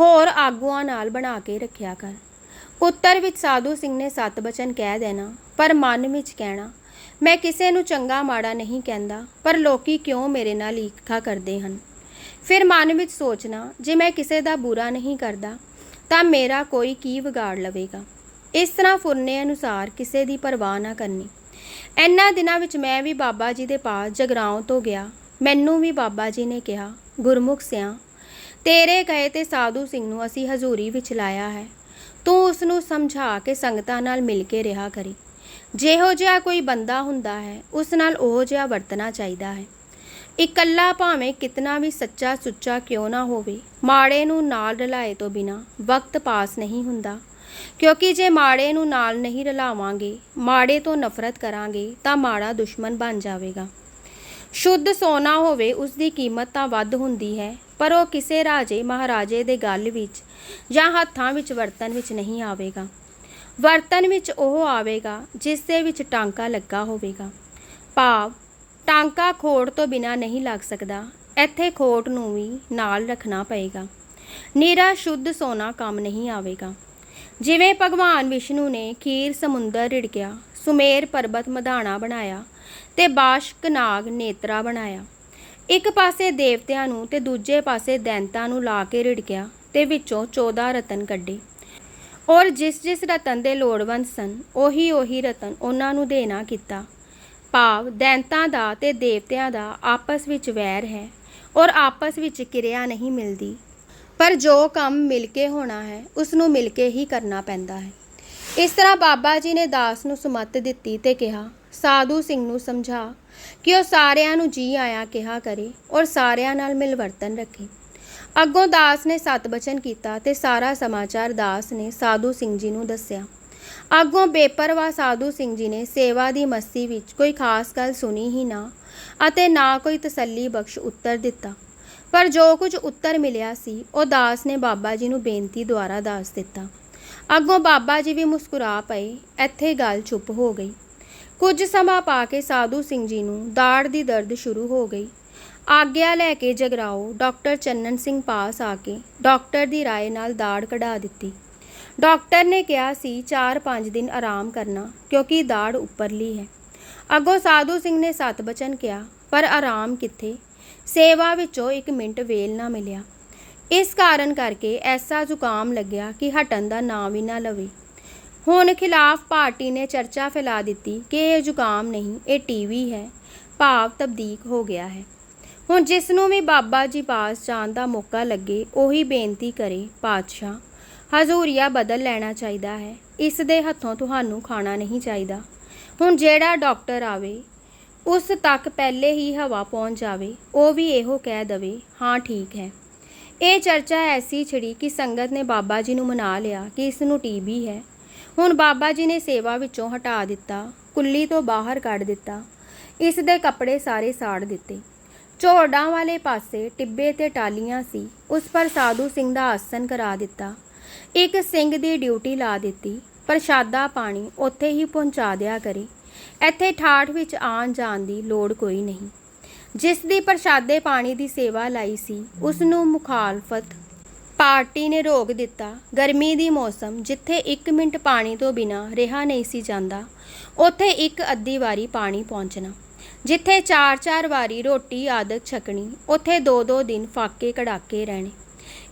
ਹੋਰ ਆਗੂਆਂ ਨਾਲ ਬਣਾ ਕੇ ਰੱਖਿਆ ਕਰ। ਉੱਤਰ ਵਿੱਚ ਸਾਧੂ ਸਿੰਘ ਨੇ ਸਤ ਬਚਨ ਕਹਿ ਦੇਣਾ, ਪਰ ਮਨ ਵਿੱਚ ਕਹਿਣਾ, ਮੈਂ ਕਿਸੇ ਨੂੰ ਚੰਗਾ ਮਾੜਾ ਨਹੀਂ ਕਹਿੰਦਾ, ਪਰ ਲੋਕੀ ਕਿਉਂ ਮੇਰੇ ਨਾਲ ਈਰਖਾ ਕਰਦੇ ਹਨ? ਫਿਰ ਮਨ ਵਿੱਚ ਸੋਚਣਾ, ਜੇ ਮੈਂ ਕਿਸੇ ਦਾ ਬੁਰਾ ਨਹੀਂ ਕਰਦਾ, ਤਾਂ ਮੇਰਾ ਕੋਈ ਕੀ ਵਿਗਾੜ ਲਵੇਗਾ? ਇਸ ਤਰ੍ਹਾਂ ਫੁਰਨੇ ਅਨੁਸਾਰ ਕਿਸੇ ਦੀ ਪਰਵਾਹ ਨਾ ਕਰਨੀ। ਇਹਨਾਂ ਦਿਨਾਂ ਵਿੱਚ ਮੈਂ ਵੀ ਬਾਬਾ ਜੀ ਦੇ ਪਾਸ ਜਗਰਾਉਂ ਤੋਂ ਗਿਆ। ਮੈਨੂੰ ਵੀ ਬਾਬਾ ਜੀ ਨੇ ਕਿਹਾ, ਗੁਰਮੁਖ ਸਿਆ, ਤੇਰੇ ਕਹੇ ਤੇ ਸਾਧੂ ਸਿੰਘ ਨੂੰ ਅਸੀਂ ਹਜ਼ੂਰੀ ਵਿੱਚ ਲਾਇਆ ਹੈ। ਤੂੰ ਉਸ ਨੂੰ ਸਮਝਾ ਕੇ ਸੰਗਤਾਂ ਨਾਲ ਮਿਲ ਕੇ ਰਿਹਾ ਕਰੀ। ਜਿਹੋ ਜਿਹਾ ਕੋਈ ਬੰਦਾ ਹੁੰਦਾ ਹੈ, ਉਸ ਨਾਲ ਉਹ ਜਿਹਾ ਵਰਤਣਾ ਚਾਹੀਦਾ ਹੈ। ਇਕੱਲਾ ਭਾਵੇਂ ਕਿਤਨਾ ਵੀ ਸੱਚਾ ਸੁੱਚਾ ਕਿਉਂ ਨਾ ਹੋਵੇ, ਮਾੜੇ ਨੂੰ ਨਾਲ ਰਲਾਏ ਤੋਂ ਬਿਨਾ ਵਕਤ ਪਾਸ ਨਹੀਂ ਹੁੰਦਾ। ਕਿਉਂਕਿ ਜੇ ਮਾੜੇ ਨੂੰ ਨਾਲ ਨਹੀਂ ਰਲਾਵਾਂਗੇ, ਮਾੜੇ ਤੋਂ ਨਫ਼ਰਤ ਕਰਾਂਗੇ, ਤਾਂ ਮਾੜਾ ਦੁਸ਼ਮਣ ਬਣ ਜਾਵੇਗਾ। ਸ਼ੁੱਧ ਸੋਨਾ ਹੋਵੇ ਉਸ ਦੀ ਕੀਮਤ ਤਾਂ ਵੱਧ ਹੁੰਦੀ ਹੈ, ਪਰ ਉਹ ਕਿਸੇ ਰਾਜੇ, ਮਹਾਰਾਜੇ ਦੇ ਗੱਲ ਵਿੱਚ ਜਾਂ ਹੱਥਾਂ ਵਿੱਚ ਵਰਤਨ ਵਿੱਚ ਨਹੀਂ ਆਵੇਗਾ। ਵਰਤਨ ਵਿੱਚ ਉਹ ਆਵੇਗਾ, ਜਿਸ ਦੇ ਵਿੱਚ ਟਾਂਕਾ ਲੱਗਾ ਹੋਵੇਗਾ। ਭਾਵ, ਟਾਂਕਾ ਖੋੜ ਤੋਂ ਬਿਨਾ ਨਹੀਂ ਲੱਗ ਸਕਦਾ, ਇੱਥੇ ਖੋਟ ਨੂੰ ਵੀ ਨਾਲ ਰੱਖਣਾ ਪਏਗਾ। ਨੀਰਾ ਸ਼ੁੱਧ ਸੋਨਾ ਕੰਮ ਨਹੀਂ ਆਵੇਗਾ। ਜਿਵੇਂ ਭਗਵਾਨ ਵਿਸ਼ਨੂੰ ਨੇ ਖੀਰ ਸਮੁੰਦਰ ਰਿੜਕਿਆ ਸੁਮੇਰ ਪਰਬਤ ਮਧਾਣਾ ਬਣਾਇਆ ਤੇ ਬਾਸ਼ਕ ਨਾਗ ਨੇਤਰਾ ਬਣਾਇਆ। ਇੱਕ ਪਾਸੇ ਦੇਵਤਿਆਂ ਨੂੰ ਤੇ ਦੂਜੇ ਪਾਸੇ ਦੈਂਤਾਂ ਨੂੰ ਲਾ ਕੇ ਰਿੜਕਿਆ ਤੇ ਵਿੱਚੋਂ 14 ਰਤਨ ਕੱਢੇ। ਔਰ ਜਿਸ ਜਿਸ ਰਤਨ ਦੇ ਲੋੜਵੰਦ ਸਨ, ਉਹੀ ਉਹੀ ਰਤਨ ਉਹਨਾਂ ਨੂੰ ਦੇਣਾ ਕੀਤਾ। ਭਾਵ ਦੈਂਤਾਂ ਦਾ ਤੇ ਦੇਵਤਿਆਂ ਦਾ ਆਪਸ ਵਿੱਚ ਵੈਰ ਹੈ, ਔਰ ਆਪਸ ਵਿੱਚ ਕਿਰਿਆ ਨਹੀਂ ਮਿਲਦੀ। ਪਰ ਜੋ ਕੰਮ ਮਿਲ ਕੇ ਹੋਣਾ ਹੈ ਉਸ ਨੂੰ ਮਿਲ ਕੇ ਹੀ ਕਰਨਾ ਪੈਂਦਾ ਹੈ। ਇਸ ਤਰ੍ਹਾਂ ਬਾਬਾ ਜੀ ਨੇ ਦਾਸ ਨੂੰ ਸੁਮੱਤ ਦਿੱਤੀ ਤੇ ਕਿਹਾ, ਸਾਧੂ ਸਿੰਘ ਨੂੰ ਸਮਝਾ ਕਿ ਉਹ ਸਾਰਿਆਂ ਨੂੰ ਜੀ ਆਇਆ ਕਿਹਾ ਕਰੇ ਔਰ ਸਾਰਿਆਂ ਨਾਲ ਮਿਲਵਰਤਨ ਰੱਖੇ। ਅੱਗੋਂ ਦਾਸ ਨੇ ਸਤ ਬਚਨ ਕੀਤਾ ਤੇ ਸਾਰਾ ਸਮਾਚਾਰ ਦਾਸ ਨੇ ਸਾਧੂ ਸਿੰਘ ਜੀ ਨੂੰ ਦੱਸਿਆ। ਅੱਗੋਂ ਬੇਪਰਵਾ ਸਾਧੂ ਸਿੰਘ ਜੀ ਨੇ ਸੇਵਾ ਦੀ ਮਸਤੀ ਵਿੱਚ ਕੋਈ ਖਾਸ ਗੱਲ ਸੁਣੀ ਹੀ ਨਾ ਅਤੇ ਨਾ ਕੋਈ ਤਸੱਲੀ ਬਖਸ਼ ਉੱਤਰ ਦਿੱਤਾ। ਪਰ ਜੋ ਕੁਝ ਉੱਤਰ ਮਿਲਿਆ ਸੀ ਉਹ ਦਾਸ ਨੇ ਬਾਬਾ ਜੀ ਨੂੰ ਬੇਨਤੀ ਦੁਆਰਾ ਦੱਸ ਦਿੱਤਾ ਅੱਗੋਂ ਬਾਬਾ ਜੀ ਵੀ ਮੁਸਕਰਾ ਪਏ ਇੱਥੇ ਗੱਲ ਚੁੱਪ ਹੋ ਗਈ ਕੁਝ ਸਮਾਂ ਪਾ ਕੇ ਸਾਧੂ ਸਿੰਘ ਜੀ ਨੂੰ ਦਾੜ ਦੀ ਦਰਦ ਸ਼ੁਰੂ ਹੋ ਗਈ ਆਗਿਆ ਲੈ ਕੇ ਜਗਰਾਓ ਡਾਕਟਰ ਚੰਨਨ ਸਿੰਘ ਪਾਸ ਆ ਕੇ ਡਾਕਟਰ ਦੀ رائے ਨਾਲ ਦਾੜ ਕਢਾ ਦਿੱਤੀ ਡਾਕਟਰ ਨੇ ਕਿਹਾ ਸੀ 4-5 ਦਿਨ ਆਰਾਮ ਕਰਨਾ ਕਿਉਂਕਿ ਦਾੜ ਉੱਪਰਲੀ ਹੈ ਅੱਗੋਂ ਸਾਧੂ ਸਿੰਘ ਨੇ ਸਤ ਬਚਨ ਕਿਹਾ ਪਰ ਆਰਾਮ ਕਿੱਥੇ ਸੇਵਾ ਵਿੱਚੋਂ ਇੱਕ ਮਿੰਟ ਵੇਲ ਨਾ ਮਿਲਿਆ। ਇਸ ਕਾਰਨ ਕਰਕੇ ਐਸਾ ਜ਼ੁਕਾਮ ਲੱਗਿਆ ਕਿ ਹਟਣ ਦਾ ਨਾਂ ਵੀ ਨਾ ਲਵੇ। ਹੁਣ ਖਿਲਾਫ ਪਾਰਟੀ ਨੇ ਚਰਚਾ ਫੈਲਾ ਦਿੱਤੀ ਕਿ ਇਹ ਜ਼ੁਕਾਮ ਨਹੀਂ, ਇਹ ਟੀਵੀ ਹੈ। ਭਾਵ ਤਬਦੀਕ ਹੋ ਗਿਆ ਹੈ। ਹੁਣ ਜਿਸ ਨੂੰ ਵੀ ਬਾਬਾ ਜੀ ਪਾਸ ਜਾਣ ਦਾ ਮੌਕਾ ਲੱਗੇ, ਉਹੀ ਬੇਨਤੀ ਕਰੇ, ਪਾਤਸ਼ਾਹ, ਹਜ਼ੂਰੀਆ ਬਦਲ ਲੈਣਾ ਚਾਹੀਦਾ ਹੈ। ਇਸ ਦੇ ਹੱਥੋਂ ਤੁਹਾਨੂੰ ਖਾਣਾ ਨਹੀਂ ਚਾਹੀਦਾ। ਹੁਣ ਜਿਹੜਾ ਡਾਕਟਰ ਆਵੇ ਉਸ ਤੱਕ ਪਹਿਲੇ ਹੀ ਹਵਾ ਪਹੁੰਚ ਜਾਵੇ, ਉਹ ਵੀ ਇਹੋ ਕਹਿ ਦਵੇ, ਹਾਂ, ਠੀਕ ਹੈ। ਇਹ ਚਰਚਾ ਐਸੀ ਛਿੜੀ ਕਿ ਸੰਗਤ ਨੇ ਬਾਬਾ ਜੀ ਨੂੰ ਮਨਾ ਲਿਆ ਕਿ ਇਸ ਨੂੰ ਟੀਬੀ ਹੈ। ਹੁਣ ਬਾਬਾ ਜੀ ਨੇ ਸੇਵਾ ਵਿੱਚੋਂ ਹਟਾ ਦਿੱਤਾ, ਕੁੱਲੀ ਤੋਂ ਬਾਹਰ ਕੱਢ ਦਿੱਤਾ, ਇਸ ਦੇ ਕੱਪੜੇ ਸਾਰੇ ਸਾੜ ਦਿੱਤੇ। ਝੋੜਾਂ ਵਾਲੇ ਪਾਸੇ ਟਿੱਬੇ ਤੇ ਟਾਲੀਆਂ ਸੀ, ਉਸ ਪਰ ਸਾਧੂ ਸਿੰਘ ਦਾ ਆਸਨ ਕਰਾ ਦਿੱਤਾ। ਇੱਕ ਸਿੰਘ ਦੀ ਡਿਊਟੀ ਲਾ ਦਿੱਤੀ, ਪ੍ਰਸ਼ਾਦਾ ਪਾਣੀ ਉੱਥੇ ਹੀ ਪਹੁੰਚਾ ਦਿਆ ਕਰੇ। ਇੱਥੇ ਠਾਠ ਵਿੱਚ ਆਣ ਜਾਣ ਦੀ ਲੋੜ ਕੋਈ ਨਹੀਂ। ਜਿਸ ਦੀ ਪ੍ਰਸ਼ਾਦੇ ਪਾਣੀ ਦੀ ਸੇਵਾ ਲਈ ਸੀ ਉਸ ਨੂੰ ਮੁਖਾਲਫਤ ਪਾਰਟੀ ਨੇ ਰੋਕ ਦਿੱਤਾ। ਗਰਮੀ ਦੀ ਮੌਸਮ, ਜਿੱਥੇ 1 ਮਿੰਟ ਪਾਣੀ ਤੋਂ ਬਿਨਾ ਰਿਹਾ ਨਹੀਂ ਸੀ ਜਾਂਦਾ, ਉੱਥੇ ਇੱਕ ਅੱਧੀ ਵਾਰੀ ਪਾਣੀ ਪਹੁੰਚਣਾ। ਜਿੱਥੇ ਚਾਰ ਚਾਰ ਵਾਰੀ ਰੋਟੀ ਆਦਿਕ ਛਕਣੀ, ਉੱਥੇ ਦੋ ਦੋ ਦਿਨ ਫਾਕੇ ਕੜਾਕੇ ਰਹਿਣੇ।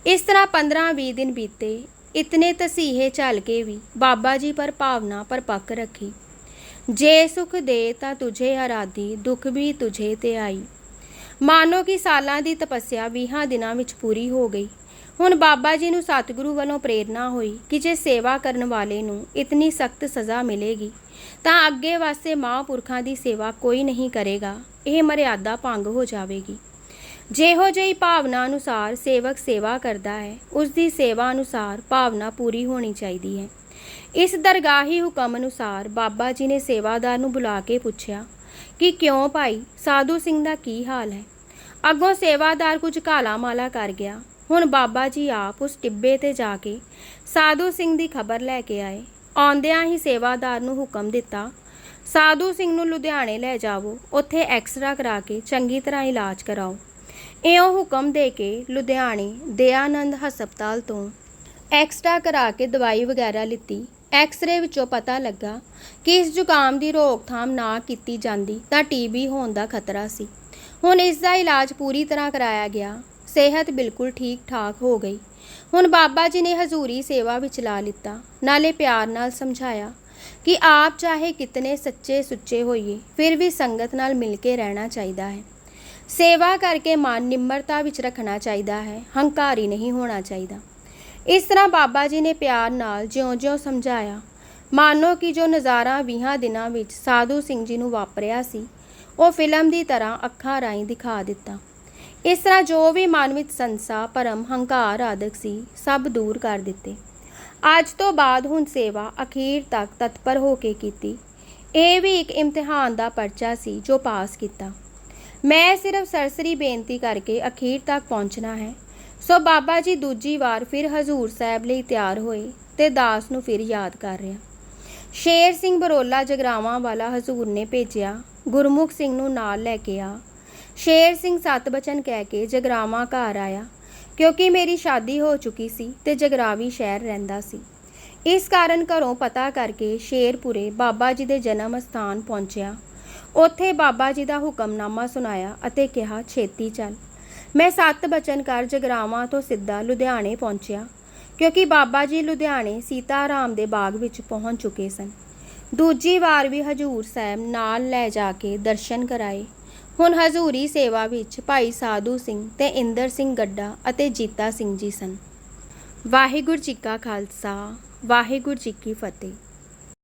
ਇਸ ਤਰ੍ਹਾਂ 15-20 ਦਿਨ ਬੀਤੇ। ਇਤਨੇ ਤਸੀਹੇ ਚੱਲ ਕੇ ਵੀ ਬਾਬਾ ਜੀ ਪਰ ਭਾਵਨਾ ਪਰ ਪੱਕ ਰੱਖੀ। ਜੇ ਸੁਖ ਦੇ ਤਾਂ ਤੁਝੇ ਹਰਾਦੀ ਦੁੱਖ ਵੀ ਤੁਝੇ ਤੇ ਆਈ। ਮਾਨੋ ਕਿ ਸਾਲਾਂ ਦੀ ਤਪੱਸਿਆ 20 ਦਿਨਾਂ ਵਿੱਚ ਪੂਰੀ ਹੋ ਗਈ। ਹੁਣ ਬਾਬਾ ਜੀ ਨੂੰ ਸਤਿਗੁਰੂ ਵੱਲੋਂ ਪ੍ਰੇਰਣਾ ਹੋਈ ਕਿ ਜੇ ਸੇਵਾ ਕਰਨ ਵਾਲੇ ਨੂੰ ਇਤਨੀ ਸਖਤ ਸਜ਼ਾ ਮਿਲੇਗੀ, ਤਾਂ ਅੱਗੇ ਵਾਸਤੇ ਮਹਾਂਪੁਰਖਾਂ ਦੀ ਸੇਵਾ ਕੋਈ ਨਹੀਂ ਕਰੇਗਾ, ਇਹ ਮਰਿਆਦਾ ਭੰਗ ਹੋ ਜਾਵੇਗੀ। ਜਿਹੋ ਜਿਹੀ ਭਾਵਨਾ ਅਨੁਸਾਰ ਸੇਵਕ ਸੇਵਾ ਕਰਦਾ ਹੈ ਉਸ ਦੀ ਸੇਵਾ ਅਨੁਸਾਰ ਭਾਵਨਾ ਪੂਰੀ ਹੋਣੀ ਚਾਹੀਦੀ ਹੈ। ਇਸ ਦਰਗਾਹੀ ਹੁਕਮ ਅਨੁਸਾਰ ਬਾਬਾ ਜੀ ਨੇ ਸੇਵਾਦਾਰ ਨੂੰ ਬੁਲਾ ਕੇ ਪੁੱਛਿਆ ਕਿ ਕਿਉਂ ਭਾਈ, ਸਾਧੂ ਸਿੰਘ ਦਾ ਕੀ ਹਾਲ ਹੈ? ਅੱਗੋਂ ਸੇਵਾਦਾਰ ਕੁਝ ਕਾਲਾ ਮਾਲਾ ਕਰ ਗਿਆ। ਹੁਣ ਬਾਬਾ ਜੀ ਆਪ ਉਸ ਟਿੱਬੇ ਤੇ ਜਾ ਕੇ ਸਾਧੂ ਸਿੰਘ ਦੀ ਖਬਰ ਲੈ ਕੇ ਆਏ। ਆਉਂਦਿਆਂ ਹੀ ਸੇਵਾਦਾਰ ਨੂੰ ਹੁਕਮ ਦਿੱਤਾ, ਸਾਧੂ ਸਿੰਘ ਨੂੰ ਲੁਧਿਆਣੇ ਲੈ ਜਾਵੋ, ਉੱਥੇ ਐਕਸਰਾ ਕਰਾ ਕੇ ਚੰਗੀ ਤਰ੍ਹਾਂ ਇਲਾਜ ਕਰਾਓ। ਇਉਂ ਹੁਕਮ ਦੇ ਕੇ ਲੁਧਿਆਣੇ ਦਇਆਨੰਦ ਹਸਪਤਾਲ ਤੋਂ ਐਕਸਰਾ ਕਰਾ ਕੇ ਦਵਾਈ ਵਗੈਰਾ ਲਿੱਤੀ। ਐਕਸ-ਰੇ ਵਿੱਚੋਂ ਪਤਾ ਲੱਗਾ ਕਿ ਇਸ ਜ਼ੁਕਾਮ ਦੀ ਰੋਕਥਾਮ ਨਾ ਕੀਤੀ ਜਾਂਦੀ ਤਾਂ ਟੀਬੀ ਹੋਣ ਦਾ ਖਤਰਾ ਸੀ। ਹੁਣ ਇਸ ਦਾ ਇਲਾਜ ਪੂਰੀ ਤਰ੍ਹਾਂ ਕਰਾਇਆ ਗਿਆ। ਸਿਹਤ ਬਿਲਕੁਲ ਠੀਕ ਠਾਕ ਹੋ ਗਈ। ਹੁਣ ਬਾਬਾ ਜੀ ਨੇ ਹਜ਼ੂਰੀ ਸੇਵਾ ਵਿੱਚ ਲਾ ਲਿੱਤਾ। ਨਾਲੇ ਪਿਆਰ ਨਾਲ ਸਮਝਾਇਆ ਕਿ ਆਪ ਚਾਹੇ ਕਿਤਨੇ ਸੱਚੇ ਸੁੱਚੇ ਹੋਈਏ, ਫਿਰ ਵੀ ਸੰਗਤ ਨਾਲ ਮਿਲ ਕੇ ਰਹਿਣਾ ਚਾਹੀਦਾ ਹੈ। ਸੇਵਾ ਕਰਕੇ ਮਨ ਨਿਮਰਤਾ ਵਿੱਚ ਰੱਖਣਾ ਚਾਹੀਦਾ ਹੈ। ਹੰਕਾਰੀ ਨਹੀਂ ਹੋਣਾ ਚਾਹੀਦਾ। ਇਸ ਤਰ੍ਹਾਂ ਬਾਬਾ ਜੀ ਨੇ ਪਿਆਰ ਨਾਲ ਜਿਉਂ-ਜਿਉਂ ਸਮਝਾਇਆ। ਮਾਨੋ ਕਿ ਜੋ ਨਜ਼ਾਰਾ 20 ਦਿਨਾਂ ਵਿੱਚ ਸਾਧੂ ਸਿੰਘ ਜੀ ਨੂੰ ਵਾਪਰਿਆ ਸੀ, ਉਹ ਫਿਲਮ ਦੀ ਤਰ੍ਹਾਂ ਅੱਖਾਂ ਰਾਹੀਂ ਦਿਖਾ ਦਿੱਤਾ। ਇਸ ਤਰ੍ਹਾਂ ਜੋ ਵੀ ਮਨ ਵਿੱਚ ਸੰਸਾ, ਭਰਮ, ਹੰਕਾਰ ਆਦਿਕ ਸੀ, ਸਭ ਦੂਰ ਕਰ ਦਿੱਤੇ। ਅੱਜ ਤੋਂ ਬਾਅਦ ਹੁਣ ਸੇਵਾ ਅਖੀਰ ਤੱਕ ਤਤਪਰ ਹੋ ਕੇ ਕੀਤੀ। ਇਹ ਵੀ ਇੱਕ ਇਮਤਿਹਾਨ ਦਾ ਪਰਚਾ ਸੀ ਜੋ ਪਾਸ ਕੀਤਾ। ਮੈਂ ਸਿਰਫ ਸਰਸਰੀ ਬੇਨਤੀ ਕਰਕੇ ਅਖੀਰ ਤੱਕ ਪਹੁੰਚਣਾ ਹੈ। ਸੋ ਬਾਬਾ ਜੀ ਦੂਜੀ ਵਾਰ ਫਿਰ ਹਜ਼ੂਰ ਸਾਹਿਬ ਲਈ ਤਿਆਰ ਹੋਏ ਤੇ ਦਾਸ ਨੂੰ ਫਿਰ ਯਾਦ ਕਰ ਰਿਹਾ। ਸ਼ੇਰ ਸਿੰਘ ਬਰੋਲਾ ਜਗਰਾਵਾਂ ਵਾਲਾ ਹਜ਼ੂਰ ਨੇ ਭੇਜਿਆ, ਗੁਰਮੁਖ ਸਿੰਘ ਨੂੰ ਨਾਲ ਲੈ ਕੇ ਆ। ਸ਼ੇਰ ਸਿੰਘ ਸਤ ਬਚਨ ਕਹਿ ਕੇ ਜਗਰਾਵਾਂ ਘਰ ਆਇਆ, ਕਿਉਂਕਿ ਮੇਰੀ ਸ਼ਾਦੀ ਹੋ ਚੁੱਕੀ ਸੀ ਤੇ ਜਗਰਾਵੀ ਸ਼ਹਿਰ ਰਹਿੰਦਾ ਸੀ। ਇਸ ਕਾਰਨ ਘਰੋਂ ਪਤਾ ਕਰਕੇ ਸ਼ੇਰਪੁਰੇ ਬਾਬਾ ਜੀ ਦੇ ਜਨਮ ਸਥਾਨ ਪਹੁੰਚਿਆ। ਉੱਥੇ ਬਾਬਾ ਜੀ ਦਾ ਹੁਕਮਨਾਮਾ ਸੁਣਾਇਆ ਅਤੇ ਕਿਹਾ, ਛੇਤੀ ਚੱਲ। ਮੈਂ ਸੱਤ ਬਚਨ ਕਰ ਜਗਰਾਵਾਂ ਤੋਂ ਸਿੱਧਾ ਲੁਧਿਆਣੇ ਪਹੁੰਚਿਆ, ਕਿਉਂਕਿ ਬਾਬਾ ਜੀ ਲੁਧਿਆਣੇ ਸੀਤਾ ਸੀਤਾਰਾਮ ਦੇ ਬਾਗ ਵਿੱਚ ਪਹੁੰਚ ਚੁੱਕੇ ਸਨ। ਦੂਜੀ ਵਾਰ ਵੀ ਹਜੂਰ ਸਾਹਿਬ ਨਾਲ ਲੈ ਜਾ ਕੇ ਦਰਸ਼ਨ ਕਰਾਏ। ਹੁਣ ਹਜ਼ੂਰੀ ਸੇਵਾ ਵਿੱਚ ਭਾਈ ਸਾਧੂ ਸਿੰਘ ਤੇ ਇੰਦਰ ਸਿੰਘ ਗੱਡਾ ਅਤੇ ਜੀਤਾ ਸਿੰਘ ਜੀ ਸਨ। ਵਾਹਿਗੁਰੂ ਜੀ ਕਾ ਖਾਲਸਾ, ਵਾਹਿਗੁਰੂ ਜੀ ਕੀ ਫਤਿਹ।